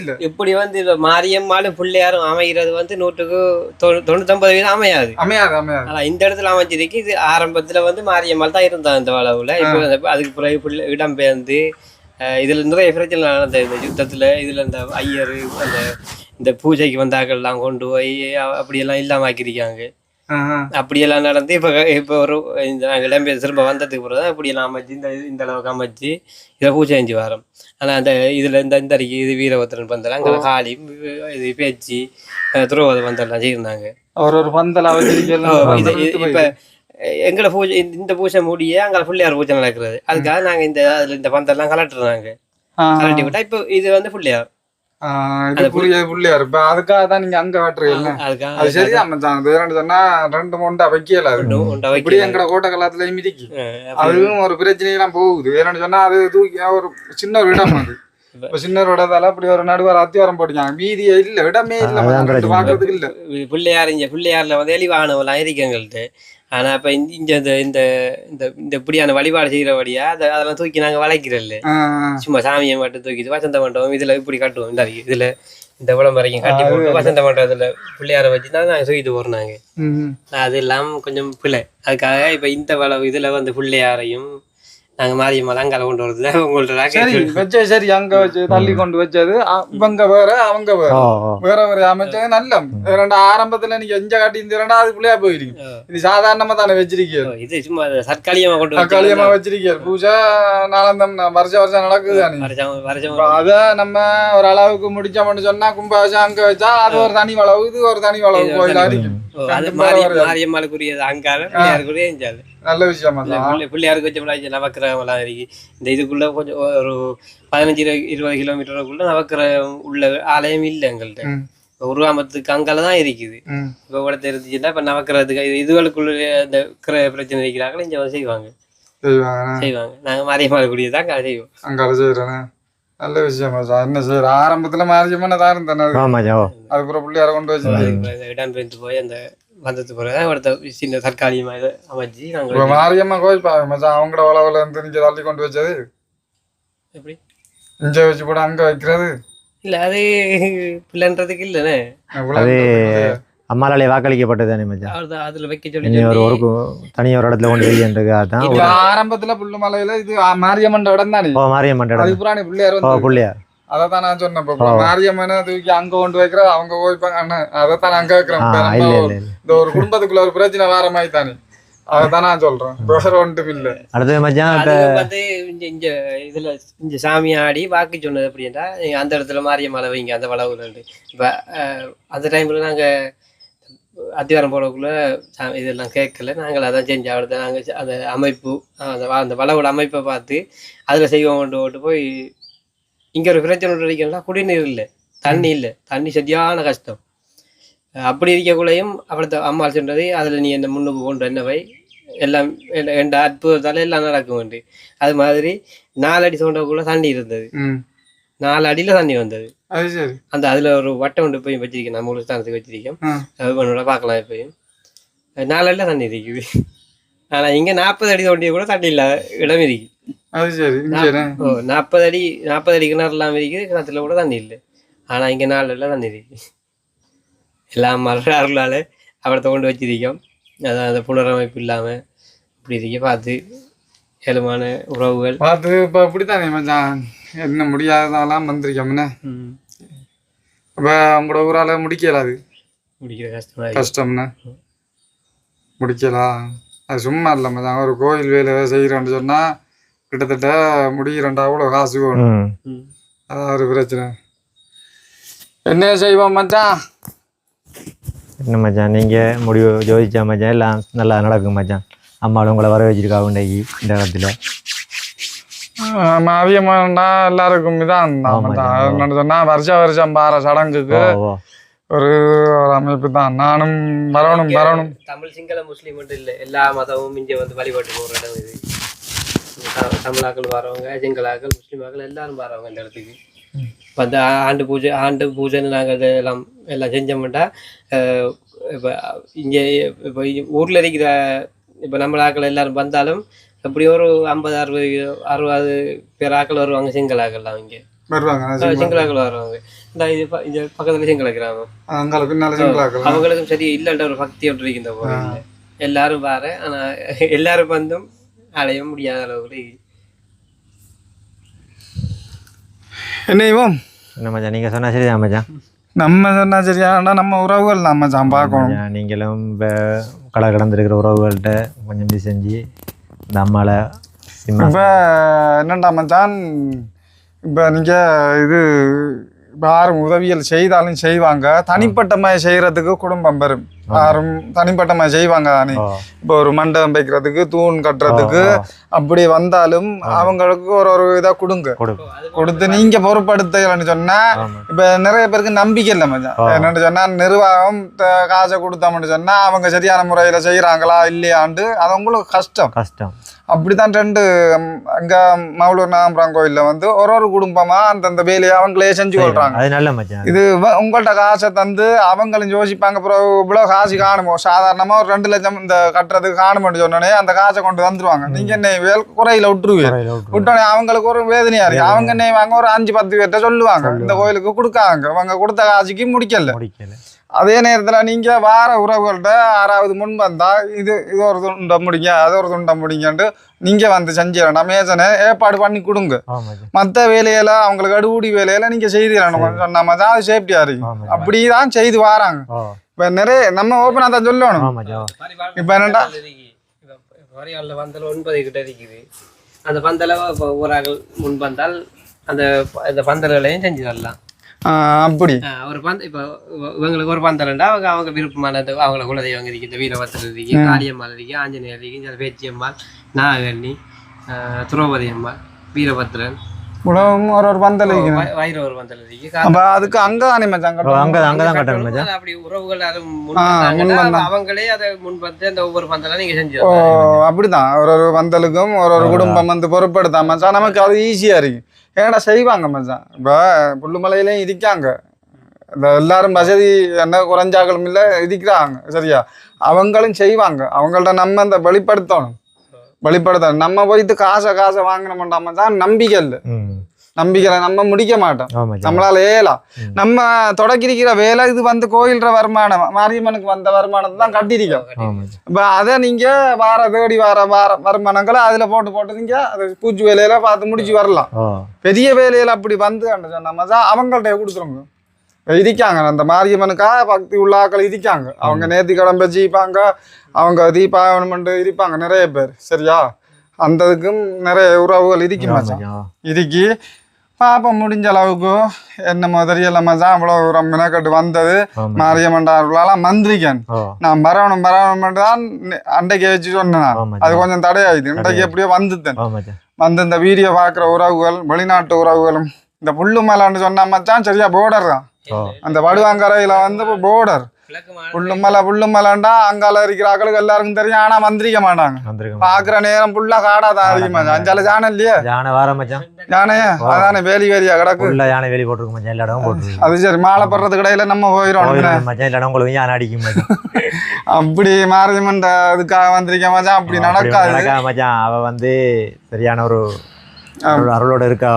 [SPEAKER 3] வந்து இந்த மாரியம்மாளும் பிள்ளையாரும் அமைகிறது வந்து நூற்றுக்கு தொண்ணூ- தொண்ணூத்தொன்பது வீதம் அமையாது.
[SPEAKER 1] அமையாது
[SPEAKER 3] ஆனா இந்த இடத்துல அமைஞ்சிருக்கு. இது ஆரம்பத்துல வந்து மாரியம்மாள் தான் இருந்தா இந்த வளவுல. இப்போ அதுக்கு பிறகு பிள்ளை இடம்பெயர்ந்து அஹ், இதுல நிறைய பிரச்சனை நடந்த இந்த யுத்தத்துல இதுல இந்த ஐயர் அந்த இந்த பூஜைக்கு வந்தாக்கள்லாம் கொண்டு போய் அப்படியெல்லாம் இல்லாம ஆக்கியிருக்காங்க. அப்படியெல்லாம் நடந்து இப்போ இப்போ ஒரு இந்த நாங்கள் இடம்பெயர் திரும்ப வந்ததுக்கு பிறகு தான் இப்படியெல்லாம் அமைச்சு இந்த இந்த அளவுக்கு அமைச்சு இதை பூஜை செஞ்சு வரோம். ஆனா அந்த இதுல இந்த இந்த அடிக்கு இது வீரபத்திரன் பந்தல் அங்கே காளி இது பேச்சு துரோபத பந்தல்லாம் செய்யிருந்தாங்க
[SPEAKER 1] ஒரு ஒரு பந்தல
[SPEAKER 3] இப்ப எங்களை பூஜை இந்த- பூஜை முடிய அங்க பிள்ளையார் பூஜை நடக்கிறது. அதுக்காக நாங்க இந்த அதுல இந்த பந்தெல்லாம் கலட்டுறாங்க கலட்டி விட்டா இப்போ இது வந்து பிள்ளையார்.
[SPEAKER 1] பிள்ளையார். இப்ப அதுக்காக தான் நீங்க அங்க வெட்டுறீங்க அது மச்சான். சொன்னா ரெண்டு மூண்டா வைக்கல இப்படி எங்கட கோட்டை கலாத்துல மிதிக்கு அதுவும் ஒரு பிரச்சனையெல்லாம் போகுது. வேணும்னு சொன்னா அது தூக்கி ஒரு சின்ன ஒரு இடம் அது. இப்ப சின்ன ஒரு இடத்தால அப்படி ஒரு நடுவர் அத்திவாரம் போட்டுக்காங்க. மீதியே இல்ல இடமே இல்ல. பாக்குறதுக்கு இல்ல.
[SPEAKER 3] பிள்ளையார் இங்க பிள்ளையார்ல வந்து எலிவாகனவெல்லாம் இருக்கு எங்கள்கிட்ட ஆனா இப்ப இந்த இங்க இந்த இந்த இந்த இந்த இப்படியான வழிபாடு செய்யறபடியா அதை அதெல்லாம் தூக்கி நாங்க வளைக்கிறல்ல. சும்மா சாமியை மட்டும் தூக்கிட்டு வசந்த மண்டபம் இதுல இப்படி கட்டுவோம். இந்த இதுல இந்த விளம்பரம் கட்டி போட்டு வசந்த மண்டபத்துல பிள்ளையார வச்சு தான் நாங்க தூக்கிட்டு போறோம் நாங்க.
[SPEAKER 1] ம்.
[SPEAKER 3] அது எல்லாம் கொஞ்சம் பிள்ளை அதுக்காக இப்ப இந்த வளவு இதுல வந்து பிள்ளையாரையும் நாங்க மாரியம்மாலாம் அங்கால கொண்டு வரது. உங்கள்ட்ட
[SPEAKER 1] சரி வச்சது சரி அங்க வச்சு தள்ளி கொண்டு வச்சது. இவங்க வேற அவங்க வேற. வேற வேற அமைச்சது நல்ல ரெண்டு ஆரம்பத்துல நீங்க எஞ்ச காட்டி இந்த ரெண்டா அதுக்குள்ளேயே போயிருக்கீங்க. இது சாதாரணமா தானே வச்சிருக்கீங்க.
[SPEAKER 3] இது சும்மா சர்க்காலியமா கொண்டு
[SPEAKER 1] தக்காளியமா வச்சிருக்கீங்க. பூஜை நாளந்தம் வருஷம் வருஷம் நடக்குது தானே. அத நம்ம ஒரு அளவுக்கு முடிச்சோம்னு சொன்னா கும்பாபிஷேகம் அங்க வச்சா அது ஒரு தனி வளவு இது ஒரு தனி வளவு கோயில்
[SPEAKER 3] அது
[SPEAKER 1] வேற.
[SPEAKER 3] மாரியம்மாளுக்குரியது. அங்கால பிள்ளையாருக்குரிய இஞ்சாது
[SPEAKER 1] நல்ல விஷயம்
[SPEAKER 3] பிள்ளையாருக்கு வச்ச பிள்ளை நவக்கிரகம்லாம் இருக்கு. இந்த இதுக்குள்ள கொஞ்சம் ஒரு பதினஞ்சு இருபது இருபது கிலோமீட்டருக்குள்ள நவக்கிரகம் உள்ள ஆலயம் இல்லை எங்கள்கிட்ட உருவாமத்துக்கு அங்கால தான் இருக்குது. இப்போ கூட தெரிஞ்சுச்சுன்னா இப்ப நவக்கிரகத்துக்கு இது இதுகளுக்குள்ள இந்த பிரச்சனை இருக்கிறாங்களோ இங்க செய்வாங்க.
[SPEAKER 1] செய்வாங்க.
[SPEAKER 3] செய்வாங்க. நாங்க மாரியம்மாளுக்குரிய தான் அங்க செய்வோம்.
[SPEAKER 1] அங்க செய்யறேன் நல்ல விஷயம் மச்சான். என்ன செய்யற ஆரம்பத்துல மாரியம்மன் தான் இருந்தேன் அதுக்கப்புறம் பிள்ளையார கொண்டு வச்சு
[SPEAKER 3] இந்த இடம்பெயர்ந்து போய் அந்த வந்தது பிறகு சின்ன தற்காலிகமா இதை அமைச்சு நாங்க
[SPEAKER 1] இப்ப மாரியம்மா கோயில் மச்சான் அவங்களோட உழவுல இருந்து நீங்க தள்ளி கொண்டு வச்சது
[SPEAKER 3] எப்படி
[SPEAKER 1] இங்க வச்சு போட அங்க வைக்கிறது
[SPEAKER 3] இல்ல அது பிள்ளைன்றதுக்கு இல்லைண்ணே
[SPEAKER 2] அது. அம்மாலாலே வாக்களிக்கப்பட்டது தானே மச்சான்
[SPEAKER 3] அதுல வைக்க சொல்லி
[SPEAKER 2] ஒரு
[SPEAKER 3] சொல்லி
[SPEAKER 2] ஒரு தனி ஒரு இடத்துல கொண்டு வைக்கின்றதுக்காக தான்
[SPEAKER 1] இது ஆரம்பத்துல புல்லு மலையில இது மாரியம்மன் இடம் தானே
[SPEAKER 2] ஓ மாரியம்மன்
[SPEAKER 1] அது
[SPEAKER 2] இடம்
[SPEAKER 1] புராணி பிள்ளையார்
[SPEAKER 2] ஓ புள்ளியார்
[SPEAKER 1] அதான் நான் சொன்னேன் இப்ப மாரியம்மனை தூக்கி அங்க கொண்டு வைக்கிறது அவங்க போய்ப்பாங்க அண்ணன் அதைத்தான் அங்க
[SPEAKER 2] இல்லை
[SPEAKER 1] இந்த ஒரு குடும்பத்துக்குள்ள ஒரு பிரச்சனை வேற மாதிரி தானே அதைத்தான் நான் சொல்றேன். வேற ஒன்றும் இல்ல.
[SPEAKER 2] அடுத்தது மச்சான்
[SPEAKER 3] இங்க இதுல இங்க சாமி ஆடி வாக்கு சொன்னது அப்படின்னா நீங்க அந்த இடத்துல மாரியம்மலை வைங்க அந்த வளவுல இருந்து. இப்ப அஹ், அந்த டைம்ல நாங்க அத்திவாரம் போடக்குள்ள சா- இதெல்லாம் கேட்கல. நாங்கள் அதான் செஞ்சு அடுத்த நாங்க செ- அந்த அமைப்பு அந்த அந்த வளவோட அமைப்பை பார்த்து அதுல செய்வோம் கொண்டு போட்டு போய் இங்க ஒரு பிரச்சனை இருக்கா குடிநீர் இல்லை தண்ணி இல்லை. தண்ணி சரியான கஷ்டம். அப்படி இருக்கக்குள்ளேயும் அவளத்த அம்மா சொன்னது அதுல நீ என்ன முன்னுக்கு கொண்டு என்னவை எல்லாம் எந்த- அற்புதத்தால எல்லாம் நடக்க வேண்டி அது மாதிரி நாலு அடி தோண்டக்குள்ள தண்ணி இருந்தது. நாலு அடியில தண்ணி வந்தது. அந்த அதுல ஒரு வட்டம் ஒன்று போய் வச்சிருக்கேன். நம்ம ஒரு ஸ்தானத்துக்கு. அது பண்ணோட பார்க்கலாம் எப்பயும் நாலு அடியில தண்ணி இருக்குது. ஆனா இங்க நாற்பது அடி தோண்டிய கூட தண்ணி இல்ல இடம் இருக்கு
[SPEAKER 1] அது சரி
[SPEAKER 3] நாற்பது அடி நாற்பது அடி கிணறு எல்லாம் இருக்குது கிணத்துல கூட தண்ணி இல்லை. ஆனா இங்க நாலு அடியில தண்ணி இருக்கு. எல்லாம் மர அருளால அவளத்தை கொண்டு வச்சிருக்கோம். அதான் அந்த புனரமைப்பு இல்லாம இப்படி இருக்க. பார்த்து ஏழுமான உறவுகள்.
[SPEAKER 1] பார்த்து இப்ப இப்படித்தானே மச்சான். என்ன முடியாததெல்லாம் வந்திருக்கோம்னே இப்ப உங்களோட ஊரால முடிக்கல அது?
[SPEAKER 3] முடிக்கிற கஷ்டமா.
[SPEAKER 1] கஷ்டம்னா? முடிக்கலாம் அது சும்மா இல்லை மச்சான். ஒரு கோயில் வேலை செய்கிறோன்னு சொன்னா கிட்டத்தட்ட முடிகிறண்டா அவ்வளோ காசு வேணும். அதான் ஒரு பிரச்சனை. என்ன செய்வோம் மச்சான்?
[SPEAKER 2] என்ன மச்சான் நீங்கள் முடிவு ஜோதிச்சா மச்சான் எல்லாம் நல்லா நடக்கும் மச்சான். அம்மாவும் உங்களை வர வச்சிருக்கா உண்டைக்கு இந்த இடத்துல
[SPEAKER 1] மாவியம்மாண்டா எல்லாருக்கும் இதான் சொன்னா வருஷ வருஷம் பார சடங்குக்கு ஒரு ஒரு அமைப்பு தான். நானும் வரணும் வரணும்.
[SPEAKER 3] தமிழ் சிங்கள முஸ்லீம் மட்டும் இல்லை. எல்லா மதமும் இங்கே வந்து வழிபாட்டு போகிற இடம் இது. தமிழாக்கள் வரவங்க சிங்களாக்கள் முஸ்லீமாக்கள் எல்லாரும் வரவங்க இந்த இடத்துக்கு. வந்து ஆ- ஆண்டு பூஜை ஆண்டு பூஜைன்னு நாங்கள் எல்லாம் எல்லாம் செஞ்சோம்ட்டா இப்போ இங்கே இப்போ ஊரில் இருக்கிற இப்போ நம்ம ஆக்கள் எல்லாரும் வந்தாலும் எப்படி ஒரு ஐம்பது அறுபது அறுபது பேர் ஆக்கள் வருவாங்க சிங்கள ஆக்கள் அவங்க
[SPEAKER 1] வருவாங்க
[SPEAKER 3] சிங்கள ஆக்கள் வருவாங்க. இந்த இது இந்த பக்கத்துல சிங்கள கிராமம்.
[SPEAKER 1] சிங்களாக்கள்
[SPEAKER 3] அவங்களுக்கும் சரி இல்லைன்ற ஒரு பக்தி ஒன்று இருக்கு இந்த கோயில்ல எல்லாரும் பாரு ஆனா எல்லாரும் வந்தும் அடைய முடியாத அளவுக்கு.
[SPEAKER 1] என்னையும்
[SPEAKER 2] என்ன மச்சான் நீங்கள் சொன்னால் சரிதான் மச்சான்.
[SPEAKER 1] நம்ம சொன்னா சரியானா நம்ம உறவுகள் தான் மச்சான் பார்க்கணும்.
[SPEAKER 2] நீங்களும் இப்போ கடை கடந்திருக்கிற உறவுகள்கிட்ட கொஞ்சம் செஞ்சு இந்த அம்மாவை சிம்மா
[SPEAKER 1] இப்போ என்னண்டா மச்சான்? இப்போ நீங்கள் இது யாரும் உதவியல் செய்தாலும் செய்வாங்க. தனிப்பட்டமாக செய்கிறதுக்கு குடும்பம் பெறும் யாரும் தனிப்பட்டமாக செய்வாங்க தானே. இப்போ ஒரு மண்டபம் வைக்கிறதுக்கு தூண் கட்டுறதுக்கு அப்படி வந்தாலும் அவங்களுக்கு ஒரு ஒரு இதாக கொடுங்க. கொடுத்து நீங்க பொறுப்படுத்தலன்னு சொன்னா
[SPEAKER 2] ஆமா.
[SPEAKER 1] இப்ப நிறைய பேருக்கு நம்பிக்கை இல்லை மச்சான். என்னன்னு சொன்னா நிர்வாகம் காசை கொடுத்தோம்னு சொன்னா அவங்க சரியான முறையில செய்யறாங்களா இல்லையாண்டு அது உங்களுக்கு கஷ்டம்.
[SPEAKER 2] கஷ்டம்.
[SPEAKER 1] அப்படித்தான் ரெண்டு ம், அங்க மவுளூர் நாகம்பரம் கோயில்ல வந்து ஒரு ஒரு குடும்பமா அந்தந்த வேலையை அவங்களே செஞ்சு கொள்றாங்க.
[SPEAKER 2] அது நல்ல
[SPEAKER 1] இது உங்கள்ட்ட காசை தந்து அவங்களும் யோசிப்பாங்க அப்புறம் இவ்வளவு காசு காணுமோ? சாதாரணமா ஒரு ரெண்டு லட்சம் இந்த கட்டுறதுக்கு காணுமோன்னு சொன்னோடனே அந்த காசை கொண்டு வந்துருவாங்க நீங்க என்ன வேல் குறையில விட்டுருவீங்க. விட்டோடனே அவங்களுக்கு ஒரு வேதனையா இருக்கு. அவங்க என்ன வாங்க ஒரு அஞ்சு பத்து பேர்ட்ட சொல்லுவாங்க. இந்த கோயிலுக்கு கொடுக்காங்க. அவங்க கொடுத்த காசுக்கு முடிக்கல.
[SPEAKER 2] முடிக்கல.
[SPEAKER 1] அதே நேரத்துல நீங்க வார உறவுகள்கிட்ட ஆறாவது முன் வந்தா இது இது ஒரு துண்டம் முடிங்க அது ஒரு துண்டம் முடிங்கன்ட்டு நீங்க வந்து செஞ்சிடணும் மேசனை ஏற்பாடு பண்ணி கொடுங்க. மற்ற வேலையில அவங்களுக்கு அடுபடி வேலையில நீங்க செய்திடணும் சொன்னாம தான் அது சேஃப்டியா இருக்கும்
[SPEAKER 2] ஆமா.
[SPEAKER 1] அப்படிதான் செய்து வராங்க. இப்ப நிறைய நம்ம ஓப்பனா தான் சொல்லணும். இப்ப என்னடா?
[SPEAKER 3] ஒன்பது கிட்ட இருக்குது. அந்த பந்தலை இப்போ ஒரு முன் வந்தால் அந்த அந்த பந்தல்களையும் செஞ்சு தரலாம்
[SPEAKER 1] அப்படி.
[SPEAKER 3] ஆஹ் ஒரு பந்த இப்போ இவங்களுக்கு ஒரு பந்தல்ண்டா அவங்க அவங்க விருப்பமான இந்த அவங்கள குலதெய்வம் இருக்கு. இந்த வீரபத்திரர் இருக்கு காளியம்மாள் இருக்கு ஆஞ்சநேயர் இருக்கு இந்த பேச்சியம்மாள் நாகண்ணி ஆஹ் திரௌபதி அம்மாள் வீரபத்ரன்.
[SPEAKER 1] உலகம் ஒரு ஒரு பந்தல் வைக்கணும்
[SPEAKER 3] வ- வைரவர் பந்தல் இருக்கு.
[SPEAKER 1] அப்ப அதுக்கு அங்க தானே மச்சான்
[SPEAKER 2] ஓ, அங்க அங்கே தான் கட்டணும் மச்சான்.
[SPEAKER 3] அப்படி உறவுகள் அது முன். அவங்களே அதை முன் வந்து அந்த ஒவ்வொரு பந்தலை நீங்க செஞ்சு
[SPEAKER 1] ஓ. அப்படிதான். ஒரு ஒரு பந்தலுக்கும் ஒரு ஒரு குடும்பம் வந்து பொறுப்படுத்தா மச்சான் நமக்கு அது ஈஸியா இருக்கு. ஏன்னா செய்வாங்க மச்சான்? இப்போ புல்லுமலையிலையும் இருக்காங்க இந்த எல்லாரும் வசதி என்ன குறைஞ்சாக்களும் இல்லை இருக்கிறாங்க சரியா? அவங்களும் செய்வாங்க. அவங்கள்ட்ட நம்ம இந்த வெளிப்படுத்தணும். வெளிப்படுத்தணும். நம்ம போயிட்டு காசை காசை வாங்கினோம்டா மச்சான். நம்பிக்கை இல்லை.
[SPEAKER 2] ம்
[SPEAKER 1] நம்பிக்கையில நம்ம முடிக்க மாட்டோம். நம்மளால ஏலாம் நம்ம தொடக்கிருக்கிற வேலை இது வந்து கோயில்ற வருமானம் மாரியம்மனுக்கு வந்த வருமானத்தை தான்
[SPEAKER 2] மச்சான்
[SPEAKER 1] இப்போ அதை நீங்க வார தேடி வார வார வருமானங்களை அதுல போட்டு போட்டு நீங்க அது பூச்சி வேலையில பார்த்து முடிச்சு வரலாம். பெரிய வேலையில அப்படி வந்து சொன்னோம்னா தான் அவங்கள்ட்ட கொடுத்துருங்க. இருக்காங்க அந்த மாரியம்மனுக்காக பக்தி உள்ள ஆட்கள் இருக்காங்க அவங்க நேர்த்தி கடம்பை ஜீப்பாங்க. அவங்க தீபாவளி இருப்பாங்க நிறைய பேர். சரியா? அந்த இதுக்கும் நிறைய உறவுகள் இருக்கு இறுக்கி பாப்போம் முடிஞ்ச அளவுக்கு என்ன தெரியல தான் அவ்வளோ ஒரு மினக்கட்டு வந்தது மாரியம்மன்டார்களாம் மந்திரிக்கன் நான் வரணும் வரணும் தான் அன்றைக்கு வச்சு சொன்னேன். அது கொஞ்சம் தடையாயிடுது இன்றைக்கு எப்படியோ வந்துட்டேன் வந்து இந்த வீடியோ பார்க்குற உறவுகள் வெளிநாட்டு உறவுகளும் இந்த புல்லு மலைன்னு சொன்னா மச்சான் சரியா போர்டர் தான் அந்த வடுவாங்கரையில வந்து போர்டர்
[SPEAKER 3] கிழக்கு மா-
[SPEAKER 1] புல்லுமலை புல்லுமலைண்டா அங்கால இருக்கிற ஆக்களுக்கு எல்லாருக்கும் தெரியும். ஆனா மந்திரிக்க மாட்டாங்க.
[SPEAKER 2] வந்திருக்கேன்
[SPEAKER 1] பாக்குற நேரம் புல்லா காடா தான் அதிகமா? அஞ்சால ஜானம் இல்லையா?
[SPEAKER 2] யானை வார மச்சான்.
[SPEAKER 1] யானையா? அதானே வேலி வேலியா கிடக்கு.
[SPEAKER 2] ஃபுல்லாக யானை வெளியே போட்டிருக்க மச்சான். எல்லா இடமும் போட்டுருக்கு.
[SPEAKER 1] அது சரி மாலை படுறது கடையில நம்ம போயிடும்
[SPEAKER 2] மச்சான். எல்லா இடம் உங்களுக்கு யானை அடிக்கும் மச்சான்.
[SPEAKER 1] அப்படி மாரியம்மன் அதுக்காக வந்திருக்க மச்சான். அப்படி நடக்காது.
[SPEAKER 2] மச்சான். அவ வந்து சரியான ஒரு அருள்- அருளோட இருக்கா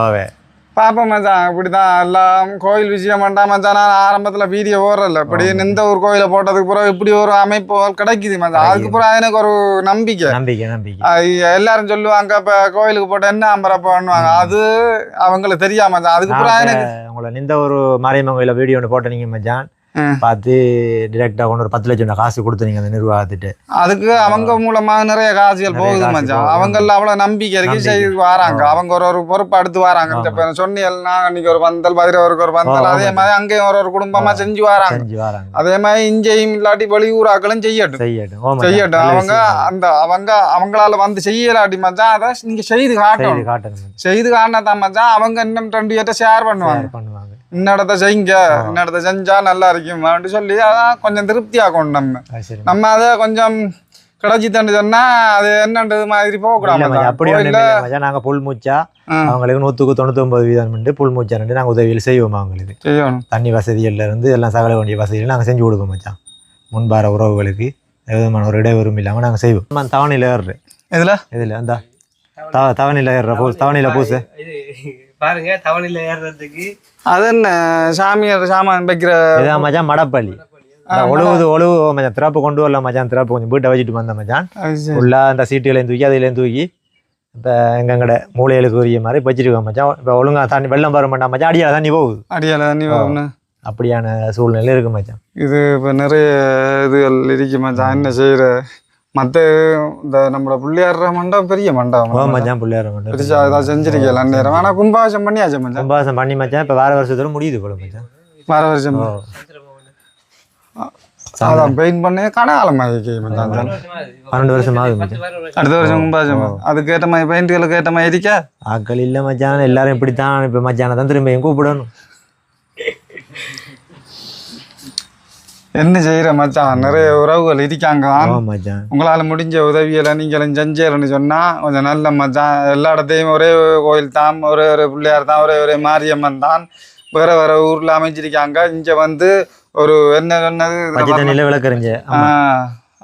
[SPEAKER 2] அவ
[SPEAKER 1] பாப்போம் மச்சான். இப்படிதான் எல்லாம் கோயில் விஷயம் பண்ணா மச்சான். நான் ஆரம்பத்துல வீடியோ ஓடுறல இப்படி நின்ற ஒரு கோயிலை போட்டதுக்கு பிறகு இப்படி ஒரு அமைப்பு கிடைக்குது மச்சான். அதுக்கு பிறகு எனக்கு ஒரு நம்பிக்கை.
[SPEAKER 2] நம்பிக்கை நம்பிக்கை.
[SPEAKER 1] எல்லாரும் சொல்லுவாங்க இப்ப கோயிலுக்கு போட்டு என்ன அம்பரை பண்ணுவாங்க அது அவங்களுக்கு தெரியாம மச்சான். அதுக்கு பிறகு எனக்கு
[SPEAKER 2] உங்களை நின்ற ஒரு மாரியம்மன் கோயில வீடியோ ஒன்று போட்ட நீங்க மச்சான். பார்த்து டிரெக்டா கொண்டு ஒரு பத்து லட்சம் காசு கொடுத்துனீங்க அந்த நிர்வாகத்திட்டு.
[SPEAKER 1] அதுக்கு அவங்க மூலமா நிறைய காசுகள் போகுது மச்சான்.
[SPEAKER 2] போகுது.
[SPEAKER 1] அவங்க எல்லாம் அவ்வளவு நம்பிக்கை இருக்கு. செய்து வராங்க. அவங்க ஒரு ஒரு பொறுப்பு அடுத்து வராங்க. சொன்னியல்னா அன்னைக்கு ஒரு பந்தல் பதிரவருக்கு ஒரு பந்தல். அதே மாதிரி அங்கேயும் ஒரு ஒரு குடும்பமா செஞ்சு வராங்க. அதே மாதிரி இங்கேயும் இல்லாட்டி வெளியூராக்களும் செய்யட்டும்.
[SPEAKER 2] செய்யட்டும்.
[SPEAKER 1] செய்யட்டும். அவங்க. அந்த அவங்க அவங்களால வந்து செய்யலாட்டி மச்சான் அதை நீங்க செய்து காட்டணும்.
[SPEAKER 2] செய்து.
[SPEAKER 1] செய்து காட்டினதான் மச்சான் அவங்க இன்னும் ரெண்டு பேர்ட்ட ஷேர் பண்ணுவாங்க.
[SPEAKER 2] பண்ணுவாங்க.
[SPEAKER 1] இன்னிடத்த செய்யுங்க இன்னிடத்த செஞ்சா நல்லா இருக்கும். அப்படின்னு சொல்லி அதான் கொஞ்சம் திருப்தி ஆகணும் நம்ம நம்ம அதை கொஞ்சம் கிடைச்சித்தண்டு சொன்னா அது என்னன்றது மாதிரி போகக்கூடாது.
[SPEAKER 2] அப்படி இல்ல. நாங்க புல் மூச்சா. அவங்களுக்கு நூத்துக்கு தொண்ணூத்தி ஒன்பது வீதம் உண்டு. புல் மூச்சா ரெண்டு நாங்க உதவிகள் செய்வோம் அவங்களுக்கு.
[SPEAKER 1] செய்யணும்
[SPEAKER 2] தண்ணி வசதிகள்ல இருந்து எல்லாம் சகல வேண்டிய வசதிகள் நாங்க செஞ்சு கொடுப்போம் மச்சான். முன்பார உறவுகளுக்கு எந்த விதமான ஒரு இடைவெறும் இல்லாம நாங்க செய்வோம். நம்ம தவணையில் ஏறுறேன்.
[SPEAKER 1] இதுல
[SPEAKER 2] இதில் அந்த தவ தவணையில் ஏறுற பூ தவணையில் பூசு.
[SPEAKER 3] பாருங்க தவணையில ஏறுறதுக்கு.
[SPEAKER 1] அது என்ன சாமியார் சாமான் வைக்கிற
[SPEAKER 2] இதான் மச்சான் மடப்பள்ளி. ஒழுவுது ஒழுவு மச்சான். திறப்பு கொண்டு வரல மச்சான் திறப்பு கொஞ்சம் வீட்டை வச்சுட்டு வந்த மச்சான். ஃபுல்லாக அந்த சீட்டுகளையும் தூக்கி அதிலையும் தூக்கி இப்போ எங்கங்கட மூளைகளுக்கு உரிய மாதிரி வச்சிருக்கோம் மச்சான். இப்போ ஒழுங்கா தண்ணி வெள்ளம் வர மாட்டான் மச்சான் அடியால தண்ணி போகுது.
[SPEAKER 1] அடியால தண்ணி ஒன்று
[SPEAKER 2] அப்படியான சூழ்நிலை இருக்கு மச்சான்.
[SPEAKER 1] இது இப்போ நிறைய இதுகள் இருக்கு மச்சான். என்ன செய்யற? மற்ற இந்த நம்மளோட பிள்ளையாடுற மண்டபம் பெரிய மண்டபம்
[SPEAKER 2] மச்சான் பிள்ளையார
[SPEAKER 1] பெருசா ஏதாவது செஞ்சிருக்கல நேரம் ஆனால் கும்பாபிஷம் பண்ணியாச்சு மச்சான்.
[SPEAKER 2] கும்பாசம் பண்ணி மச்சான் இப்போ வார வருஷத்தோட முடியுது போல மச்சான்.
[SPEAKER 1] வர வருஷம். அதான் பெயிண்ட் பண்ணி மச்சான் தான்.
[SPEAKER 2] பன்னெண்டு வருஷம் ஆகுது
[SPEAKER 1] அடுத்த வருஷம் கும்பாபிஷம் அதுக்கு ஏற்ற மாதிரி பெயிண்ட்டுகளுக்கு ஏற்ற மாதிரி இருக்கா
[SPEAKER 2] ஆக்கள் இல்லை மச்சான். எல்லாரும் இப்படித்தான். இப்போ மச்சானை தான் திரும்பியும் கூப்பிடணும்.
[SPEAKER 1] என்ன செய்யற மச்சான்? நிறைய உறவுகள் இருக்காங்க. உங்களால் முடிஞ்ச உதவியெல்லாம் நீங்களும் செஞ்சேன்னு சொன்னால் கொஞ்சம் நல்ல மச்சான். எல்லா இடத்தையும் ஒரே கோயில் தான் ஒரே ஒரு பிள்ளையார் தான் ஒரே ஒரே மாரியம்மன் தான். வேறு வேறு ஊரில் அமைச்சிருக்காங்க இங்கே வந்து ஒரு என்ன சொன்னது?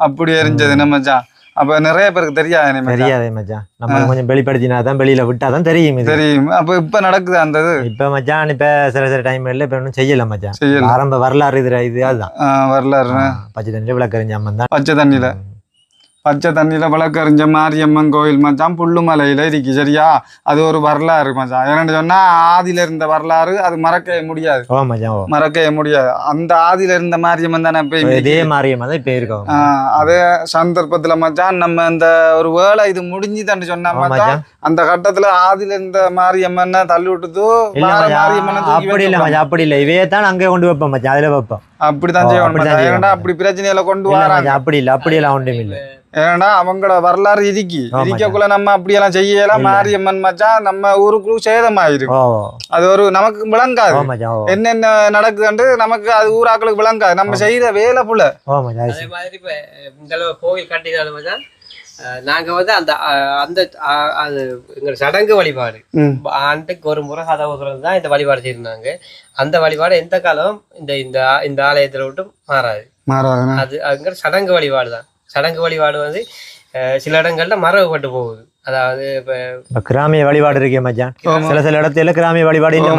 [SPEAKER 1] அப்படி எரிஞ்சது என்ன மச்சான்? அப்போ நிறைய பேருக்கு தெரியாது
[SPEAKER 2] தெரியாதே மச்சான். நம்ம கொஞ்சம் வெளிப்படுத்தினா தான் வெளியில விட்டா தான் தெரியும் இது.
[SPEAKER 1] தெரியும். அப்போ இப்போ நடக்குது அந்த இது.
[SPEAKER 2] இப்போ மச்சான் இப்போ சில சில டைம் இல்லை இப்போ ஒன்றும் செய்யல மச்சான். ஆரம்ப வரலாறு இது இது அதுதான்.
[SPEAKER 1] வரலாறு.
[SPEAKER 2] பச்சை தண்ணியில் விளக்கறிஞ்ச அம்மன் தான்.
[SPEAKER 1] பச்சை தண்ணியில். பச்சை தண்ணியில் விளக்கறிஞ்ச மாரியம்மன் கோயில் மச்சான் புல்லுமலையில் இருக்கு சரியா? அது ஒரு வரலாறு மச்சான். என்னன்னு சொன்னால் ஆதியில இருந்த வரலாறு அது மறக்கவே முடியாது. மறக்கவே முடியாது. அந்த ஆதியில இருந்த மாரியம்மன் தானே
[SPEAKER 2] இப்போ இதே மாரியம்மா தான் இப்போ இருக்கோம்.
[SPEAKER 1] அதே சந்தர்ப்பத்துல மச்சான் நம்ம இந்த ஒரு வேலை இது முடிஞ்சுதான்னு சொன்னா மச்சான். அந்த கட்டத்துல ஆதியில இருந்த மாரியம்மன் தள்ளி விட்டுதோ மாரியம்மனை
[SPEAKER 2] அப்படி இல்லை. மச்சான் அப்படி இல்லை. இவையே தான் அங்கே கொண்டு வைப்போம் மச்சான் அதில் வைப்போம்.
[SPEAKER 1] மச்சான்.
[SPEAKER 2] செய்யணும்
[SPEAKER 1] ஏன்டா அப்படி பிரச்சனையில கொண்டு
[SPEAKER 2] இல்லை
[SPEAKER 1] வராங்க.
[SPEAKER 2] மச்சான் அப்படி இல்லை அப்படி எல்லாம் ஒன்றும் இல்லை.
[SPEAKER 1] ஏன்னா அவங்களோட வரலாறு இருக்கி.
[SPEAKER 2] ஆமா.
[SPEAKER 1] இருக்கக்குள்ள நம்ம அப்படியெல்லாம் செய்யலாம். மாரியம்மன் மச்சான் நம்ம ஊருக்குள்ள சேதமாயிருக்கு.
[SPEAKER 2] ஓ.
[SPEAKER 1] அது ஒரு நமக்கு விளங்காது. என்னென்ன நடக்குதுன்ட்டு நமக்கு அது ஊராக்களுக்கு விளங்காது. நம்ம செய்யற வேலை புள்ள
[SPEAKER 3] கோவில் கட்டினாலும் நாங்க வந்து அந்த அஹ், அந்த அது எங்களோட சடங்கு வழிபாடு. ஆண்டுக்கு ஒரு முறை திறந்து தான் இந்த வழிபாடு செய்திருந்தாங்க. அந்த வழிபாடு எந்த காலம்? இந்த இந்த இந்த ஆலயத்துல விட்டு மாறாது. அது அங்க சடங்கு வழிபாடு தான். சடங்கு வழிபாடு வந்து அஹ், சில இடங்கள்ல மறவுபட்டு போகுது. அதாவது இப்ப
[SPEAKER 2] கிராமிய வழிபாடு இருக்கே மச்சான். சில சில இடத்துல கிராமிய வழிபாடு இல்லை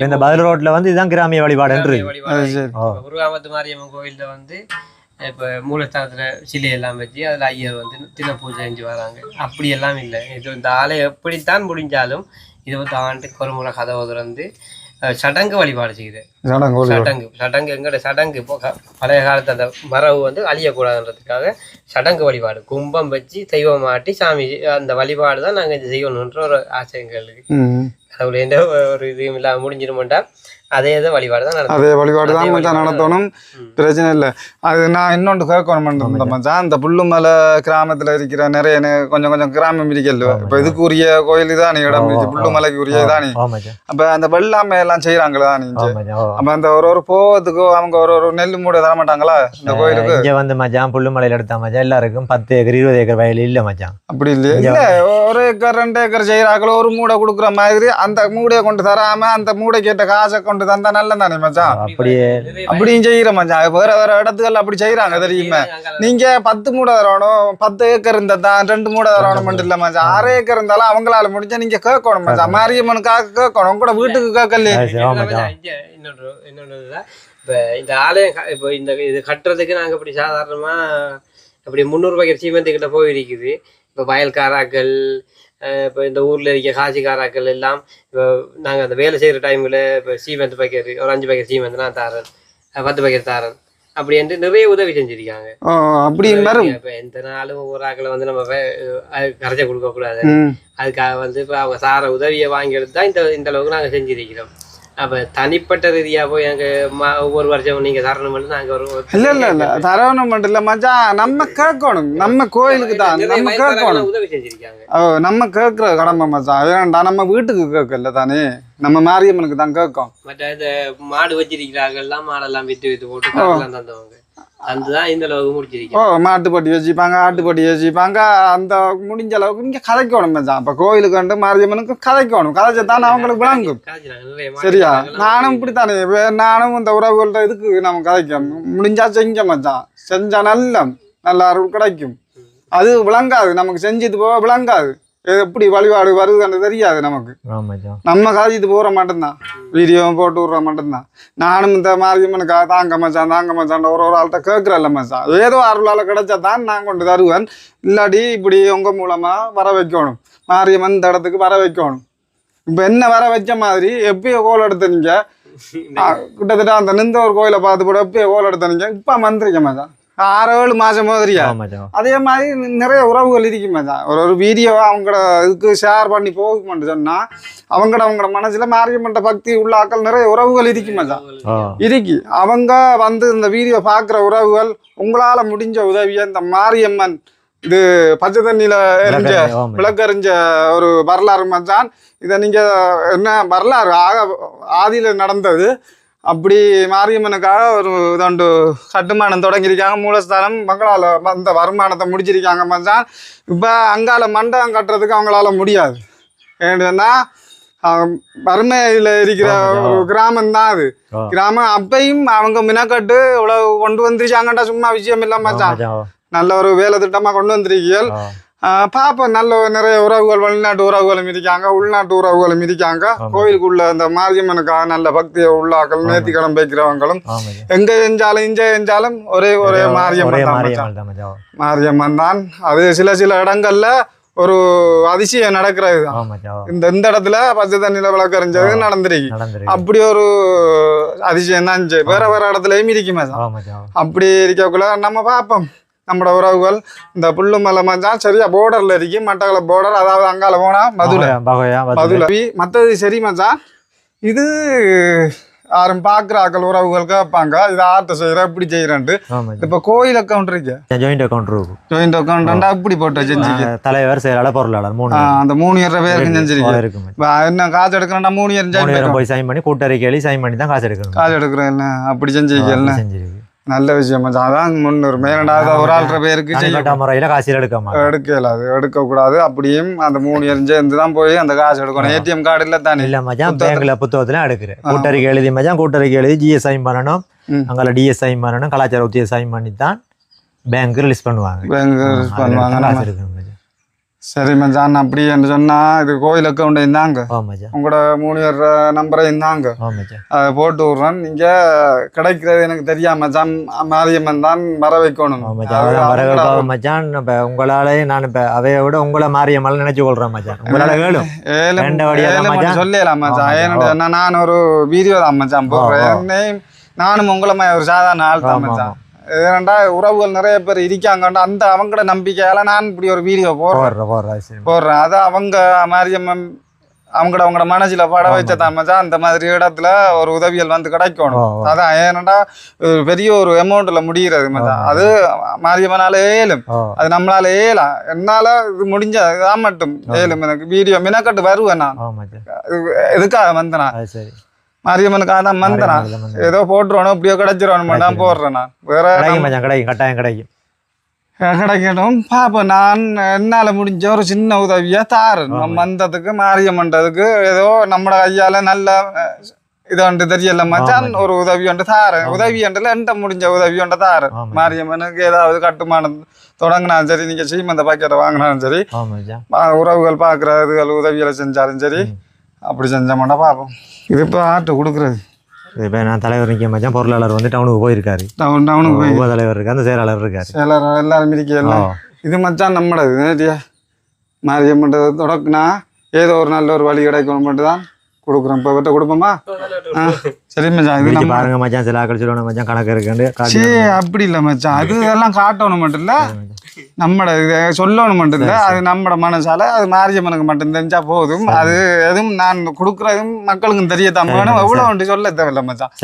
[SPEAKER 2] இந்த. பதில் ரோட்ல வந்து இதுதான் கிராமிய
[SPEAKER 3] வழிபாடு
[SPEAKER 1] அது சரி.
[SPEAKER 2] ஓ
[SPEAKER 3] இப்ப முருகாமத்து மாரியம்மன் கோயில்ல வந்து இப்ப மூலஸ்தானத்துல சிலை எல்லாம் வச்சு அதுல ஐயர் வந்து தின பூஜை செஞ்சு வராங்க. அப்படி எல்லாம் இல்லை. இது இந்த ஆலயம் எப்படித்தான் முடிஞ்சாலும் இது வந்து ஆண்டுக்கு ஒரு முறை கதவை திறந்து சடங்கு வழிபாடு செய்யுது.
[SPEAKER 1] சடங்கு.
[SPEAKER 3] சடங்கு. எங்கட சடங்கு? இப்போ பழைய காலத்து அந்த மரபு வந்து அழியக்கூடாதுன்றதுக்காக சடங்கு வழிபாடு. கும்பம் வச்சு தெய்வம் மாட்டி சாமி அந்த வழிபாடு தான் நாங்கள் இது செய்யணுன்ற ஒரு ஆசை எங்களுக்கு. கடவுள் எந்த ஒரு இதுவும் இல்லாமல் முடிஞ்சிருமாட்டா அதே இதை வழிபாடு தான்
[SPEAKER 1] அதே வழிபாடு தான் மச்சான் நடத்தணும். பிரச்சனை இல்லை. அது நான் இன்னொன்று கேட்கணும் இந்த மச்சான். இந்த புல்லுமலை கிராமத்துல இருக்கிற நிறைய கொஞ்சம் கொஞ்சம் கிராமம் இருக்கல்ல இப்போ இதுக்கு உரிய கோயில் தானே இடம் இருக்கு புல்லுமலைக்கு உரிய தானே அப்ப அந்த வெள்ளாமை எல்லாம்
[SPEAKER 2] மச்சான் ஓ
[SPEAKER 1] அப்ப அந்த ஒரு ஒரு போவதுக்கு அவங்க ஒரு ஒரு நெல் மூடை தர மாட்டாங்களா இந்த கோயிலுக்கு?
[SPEAKER 2] இங்க வந்து மச்சான் புல்லுமலையில எடுத்தா மச்சான் எல்லாருக்கும் பத்து ஏக்கர் இருபது ஏக்கர் வயல் இல்ல மச்சான்.
[SPEAKER 1] அப்படி இல்லையா இல்ல ஒரு ஏக்கர் ரெண்டு ஏக்கர் செய்யறாங்களோ ஒரு மூடை கொடுக்குற மாதிரி அந்த மூடையை கொண்டு தராம அந்த மூடை கேட்ட காசை கொண்டு தந்தா நல்ல தானே மச்சான்
[SPEAKER 2] அப்படியே.
[SPEAKER 1] அப்படியும் செய்யற மச்சான். வேற வேற இடத்துகள் அப்படி செய்யறாங்க தெரியுமே? நீங்க பத்து மூடை தரணும் பத்து ஏக்கர் இருந்தா தான் ரெண்டு மூடை தரணும் இல்ல மச்சான். அரை ஏக்கர் இருந்தாலும் அவங்களால முடிஞ்சா நீங்க கேட்கணும் மச்சான். மாரியம்மனுக்காக கேட்கணும். கூட வீட்டுக்கு கேட்கலையே.
[SPEAKER 3] இன்னொன்று இன்னொன்று. இப்ப இந்த ஆலயம் இப்ப இந்த இது கட்டுறதுக்கு நாங்க இப்படி சாதாரணமா அப்படி முந்நூறு பாக்கெட் சீமெண்ட் கிட்ட போயிருக்குது. இப்ப வயல்காராக்கள் இப்ப இந்த ஊர்ல இருக்க காசிக்காராக்கள் எல்லாம் இப்போ நாங்க அந்த வேலை செய்யற டைம்ல இப்ப சீமெண்ட் பாக்கெட் ஒரு அஞ்சு பாக்கெட் சீமெண்ட் நான் தாரேன் பத்து பாக்கெட் தாரேன் அப்படி என்று நிறைய உதவி செஞ்சிருக்காங்க.
[SPEAKER 1] வரும்
[SPEAKER 3] இப்ப எந்த நாளும் ஒவ்வொரு ஆக்களை வந்து நம்ம கரைச்ச கொடுக்க கூடாது. அதுக்காக வந்து இப்போ அவங்க சார உதவியை வாங்கி எடுத்து தான் இந்த இந்த அளவுக்கு நாங்கள் செஞ்சிருக்கிறோம். அப்போ தனிப்பட்ட ரீதியாக போய் எங்கள் ஒவ்வொரு வருஷம் நீங்கள் தரணும் மட்டும் நாங்கள் ஒரு
[SPEAKER 1] இல்ல இல்ல இல்ல. மட்டும் இல்ல மச்சான். நம்ம கேட்கணும். நம்ம கோயிலுக்கு தான். நம்ம கேட்கணும்.
[SPEAKER 3] உதவி செஞ்சிருக்காங்க.
[SPEAKER 1] ஓ, நம்ம கேட்கிற கடமை மச்சான். ஏன்டா நம்ம வீட்டுக்கு கேட்கல தானே. நம்ம மாரியம்மனுக்கு தான் கேட்கும்.
[SPEAKER 3] மற்ற இந்த மாடு வச்சிருக்கிறாங்கலாம் மாடெல்லாம் வித்து வித்து போட்டு தந்தவங்க. அதுதான் இந்த அளவுக்கு
[SPEAKER 1] ஓ
[SPEAKER 3] முடிச்சிருக்கேன்
[SPEAKER 1] மாட்டுப்பட்டி வச்சுப்பாங்க ஆட்டுப்பட்டி வச்சுப்பாங்க அந்த முடிஞ்ச அளவுக்கு நீங்க கதைக்கணும் மச்சான் அப்ப கோயிலுக்கு வந்து மாரியம்மனுக்கு கதைக்கணும் கதைச்சதான் அவங்களுக்கு விளங்கும். சரியா. நானும் இப்படித்தானே. நானும் இந்த உறவுகள்ட்ட இதுக்கு நம்ம கதைக்க முடிஞ்சா செஞ்ச மச்சான். செஞ்சா நல்ல நல்ல அருள் கிடைக்கும். அது விளங்காது. நமக்கு செஞ்சது போக விளங்காது. எப்படி வழிபாடு வருதுன்னு தெரியாது நமக்கு. நம்ம காய்ச்சிட்டு போகிற மட்டும்தான். வீடியோ போட்டு விட்ற மட்டும்தான். நானும் இந்த மாரியம்மனுக்காக தாங்க மச்சான் தாங்க மச்சான் ஒரு ஒரு ஆள்கிட்ட கேட்குறல்ல மச்சான். ஏதோ அருளால் கிடைச்சா தான் நான் கொண்டு தருவேன். இல்லாட்டி இப்படி உங்கள் மூலமாக வர வைக்கணும். மாரியம்மன் இந்த இடத்துக்கு வர வைக்கணும். இப்போ என்ன வர வச்ச மாதிரி எப்பயோ கோல் எடுத்த நீங்கள் கிட்டத்தட்ட அந்த நின்ற ஒரு கோயிலை பார்த்து கூட எப்பயோ கோல் எடுத்த நீங்கள் இப்போ மந்திரிக்க மச்சான். ஆறு ஏழு மாதம் மாதிரியா அதே மாதிரி நிறைய உறவுகள் இருக்குமே ஒரு ஒரு வீடியோவை அவங்கள இதுக்கு ஷேர் பண்ணி போகுமென்னு சொன்னால் அவங்கள அவங்கள மனசில் மாரியம்மன்ற பக்தி உள்ள ஆக்கள் நிறைய உறவுகள் இருக்குமே இருக்கு. அவங்க வந்து இந்த வீடியோ பார்க்குற உறவுகள் உங்களால் முடிஞ்ச உதவியை இந்த மாரியம்மன் இது பச்சை தண்ணியில் எரிஞ்ச
[SPEAKER 2] விளக்கெறிஞ்ச,
[SPEAKER 1] ஒரு வரலாறு மச்சான் இதை நீங்கள் என்ன வரலாறு ஆக ஆதியில் நடந்தது. அப்படி மாரியம்மனுக்காக ஒரு இதொண்டு கட்டுமானம் தொடங்கியிருக்காங்க. மூலஸ்தானம் மங்களால் அந்த வருமானத்தை முடிச்சிருக்காங்க மச்சான். இப்போ அங்கால மண்டபம் கட்டுறதுக்கு அவங்களால முடியாது. ஏன்னா வறுமையில் இருக்கிற ஒரு கிராமம் தான் அது. கிராமம் அப்பையும் அவங்க மினக்கட்டு இவ்வளவு கொண்டு வந்துருச்சாங்கடா சும்மா விஷயம் இல்லை மச்சான். நல்ல ஒரு வேலை திட்டமாக கொண்டு வந்திருக்கீர்கள் பாப்போம் நல்ல நிறைய உறவுகள் வெளிநாட்டு உறவுகளும் இருக்காங்க உள்நாட்டு உறவுகளும் இருக்காங்க
[SPEAKER 2] ஆமா.
[SPEAKER 1] கோயிலுக்குள்ள அந்த மாரியம்மனுக்காக நல்ல பக்தியை உள்ளாக்கள் நேர்த்திக்கடன் வைக்கிறவங்களும் எங்க செஞ்சாலும் இங்க செஞ்சாலும் ஒரே ஒரே மாரியம்மன்.
[SPEAKER 2] மாரியம்மன் தான்
[SPEAKER 1] அது சில சில இடங்கள்ல ஒரு அதிசயம் நடக்கிறது. இந்த இந்த இடத்துல பச்சை தண்ணியில விளக்கறிஞ்சது நடந்திருக்கு.
[SPEAKER 2] நடந்துருக்கு.
[SPEAKER 1] அப்படி ஒரு அதிசயம் தான். வேற வேற இடத்துலயும் இருக்குமே. அப்படி இருக்கக்குள்ள நம்ம பார்ப்போம் நம்மளோட உறவுகள் இந்த புல்லு மலை மச்சான் சரியா போர்டர்ல இருக்கு. மட்டக்கள போர்டர் அதாவது அங்கால போனா மதுரை.
[SPEAKER 2] பகோயா, பகோயா மதுரை.
[SPEAKER 1] மதுரை. மற்றது சரி மச்சான் இது யாரும் ஆக்கள் உறவுகள் கேட்பாங்க இதை ஆர்ட்ட செய்கிற இப்படி
[SPEAKER 2] மச்சான்
[SPEAKER 1] இப்போ கோயில் அக்கௌண்ட் இருக்கு.
[SPEAKER 2] ஜாயிண்ட் அக்கௌண்ட் இருக்கும்
[SPEAKER 1] ஜாயிண்ட் அக்கௌண்ட் அப்படி போட்டு செஞ்சுக்க.
[SPEAKER 2] தலைவர் செயலாளர் பொருளாளர் மூணு
[SPEAKER 1] அந்த மூணு ஏற பேருக்கு. இப்போ என்ன காசு எடுக்கிறேன்னா மூணு ஏர்
[SPEAKER 2] மூணு பேரும்
[SPEAKER 1] ஜாயின்
[SPEAKER 2] போய் சைன் பண்ணி கூட்டறிக்கை எழுதி சைன் பண்ணி தான் காசு எடுக்கணும்.
[SPEAKER 1] காசு எடுக்கிறேன் அப்படி செஞ்சிருக்கேன்
[SPEAKER 2] செஞ்சிருக்கு.
[SPEAKER 1] நல்ல விஷயம் அதான் முன்னுரிமை ரெண்டாவது ஒரு ஆள்ற பேருக்கு செய்ய
[SPEAKER 2] தனிப்பட்ட முறையில் காசு எடுக்க
[SPEAKER 1] எடுக்கல அது எடுக்கக்கூடாது. அப்படியும் அந்த மூணு எரிஞ்சு இருந்து தான் போய் அந்த காசு எடுக்கணும். ஏடிஎம் கார்டு இல்லை தானே?
[SPEAKER 2] இல்ல மச்சான். பேங்க்ல புத்தகத்துல எடுக்கிறேன். கூட்டறிக்கை எழுதி மச்சான் கூட்டறிக்கை எழுதி ஜிஎஸ் சைன் பண்ணணும். அங்கே டிஎஸ் சைன் பண்ணணும். கலாச்சார உத்தியை சைன் பண்ணி தான் பேங்க் ரிலீஸ் பண்ணுவாங்க.
[SPEAKER 1] பேங்க் ரிலீஸ் பண்ணுவாங்க
[SPEAKER 2] தான் காசு
[SPEAKER 1] நம்ம.
[SPEAKER 2] எடுக்கணும் மச்சான்
[SPEAKER 1] சரி மச்சான் அப்படி என்று சொன்னா இது கோயில் அக்கௌண்ட் இருந்தாங்க உங்களோட மூணு பேர் நம்பரை இருந்தாங்க அதை போட்டு விட்றேன். நீங்க கிடைக்கிறது எனக்கு தெரியாம மச்சான். மாரியம்மன் தான் வர வைக்கணும்.
[SPEAKER 2] மச்சான். இப்போ உங்களாலே நான் இப்போ அவைய விட உங்களை மாரியம்மாள் நினைச்சு கொள்றேன் மச்சான். உங்களால வேணும்.
[SPEAKER 1] சொல்லலாம் மச்சான். ஏன்னு நான் ஒரு வீடியோ தான் மச்சான் போடுறேன். நானும் உங்களை ஒரு சாதாரண ஆள் தான் மச்சான். ஏன்டா உறவுகள் நிறைய பேர் இருக்காங்கண்டா அந்த அவங்களோட நம்பிக்கையால நான் இப்படி ஒரு வீடியோ போடுறேன்.
[SPEAKER 2] போடுற போடுற சரி.
[SPEAKER 1] போடுறேன். அது அவங்க மாரியம்மன் அவங்கள அவங்களோட மனசுல பட வச்சதான் மச்சான் அந்த மாதிரி இடத்துல ஒரு உதவிகள் வந்து கிடைக்கணும். அதான் ஏனண்டா ஒரு பெரிய ஒரு அமௌண்ட்ல முடிகிறது மச்சான் அது மாரியம்மனால ஏலும்.
[SPEAKER 2] ஓ
[SPEAKER 1] அது நம்மளால ஏலாம் என்னால இது முடிஞ்ச இதான் மட்டும் ஏலும் எனக்கு. வீடியோ மினக்கட்டு வருவேன் நான்.
[SPEAKER 2] ஓ மச்சான்
[SPEAKER 1] இது- எதுக்காக வந்தேன்? மாரியம்மனுக்காக தான்
[SPEAKER 2] தான்
[SPEAKER 1] ஏதோ போட்டுருவானோ இப்படியோ கிடைச்சிருவானு தான் போடுறேன் நான் வேற
[SPEAKER 2] கிடைக்கும் கட்டாயம் கிடைக்கும்.
[SPEAKER 1] கிடைக்கட்டும் பாப்போம் நான் என்னால் முடிஞ்ச ஒரு சின்ன உதவியா தாரேன். நம்ம மந்தத்துக்கு மாரியம்மன்றதுக்கு ஏதோ நம்ம கையால நல்ல அஹ், இது ஒன்று தெரியல மச்சான் ஒரு உதவி ஒன்று தாரேன். உதவி ஒன்றில் என்கிட்ட முடிஞ்ச உதவி ஒன்று தாரேன்.
[SPEAKER 2] ஆமா.
[SPEAKER 1] மாரியம்மனுக்கு ஏதாவது கட்டுமானம் தொடங்கினாலும் சரி நீங்கள் சீமந்த பாக்கெட்டை வாங்கினாலும் சரி உறவுகள் பார்க்குற இதுகள் உதவிகளை செஞ்சாலும் சரி அப்படி செஞ்சோம்னா பார்ப்போம் இது இப்போ ஆட்டை கொடுக்குறது.
[SPEAKER 2] இப்போ நான் தலைவர் நிற்க மச்சான் பொருளாளர் வந்து டவுனுக்கு போயிருக்காரு.
[SPEAKER 1] டவுன் டவுனுக்கு போய்.
[SPEAKER 2] தலைவர் இருக்கு அந்த செயலாளர் இருக்காரு.
[SPEAKER 1] எல்லாரும் எல்லாரும் இருக்கல. இது மச்சான் நம்மளது நேட்டியா மாரியம்மன்றது தொடக்குனா ஏதோ ஒரு நல்ல ஒரு வழி கிடைக்கணும் மட்டும் தான் கொடுக்குறோம். இப்போ விட்ட கொடுப்போமா? சரி மச்சான் இது நம்ம
[SPEAKER 2] பாருங்க மச்சான் சில ஆக்கள் சொல்லணும் மச்சான் கணக்கு இருக்குன்னு காட்டி
[SPEAKER 1] சே அப்படி இல்லை மச்சான். அது எல்லாம் காட்டணும் மட்டும் இல்லை. நம்மட இதை சொல்லணும் மட்டும் இல்லை அது நம்மட மனசால அது மாரியம்மனுக்கு மட்டும் தெரிஞ்சா போதும். அது எதுவும் நான் கொடுக்குறதும் மக்களுக்கும் தெரியத்தான் வேணும் எவ்வளோ ஒன்று சொல்ல தேவையில்ல மச்சான்.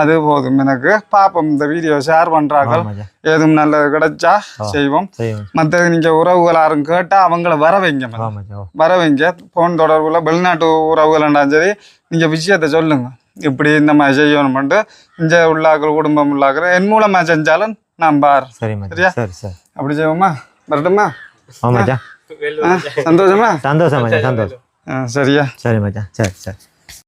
[SPEAKER 1] அது போதும் எனக்கு. பார்ப்போம் இந்த வீடியோ ஷேர்
[SPEAKER 2] மச்சான்.
[SPEAKER 1] ஏதும் நல்லது கிடைச்சா செய்வோம். மற்றது நீங்கள் உறவுகள் யாரும் கேட்டால் அவங்கள வர வைங்க. வர வைங்க ஃபோன் தொடர்புல வெளிநாட்டு உறவுகள்ன்றாலும் சரி நீங்கள் விஷயத்த சொல்லுங்க. இப்படி இந்த மாதிரி செய்யணும்ட்டு இங்கே உள்ளாக்கள் குடும்பம் உள்ளாக்கிற என் மூலமாக செஞ்சாலும் நான் பார்.
[SPEAKER 2] சரி
[SPEAKER 1] சரியா?
[SPEAKER 2] சரி சரி.
[SPEAKER 1] அப்படி செய்வோமா? வரட்டுமா?
[SPEAKER 2] ஆ மச்சான்.
[SPEAKER 1] ஆ, சந்தோஷமா?
[SPEAKER 2] சந்தோஷம் மச்சான். சந்தோஷம்.
[SPEAKER 1] ஆ, சரியா?
[SPEAKER 2] சரி மச்சான். சரி சரி.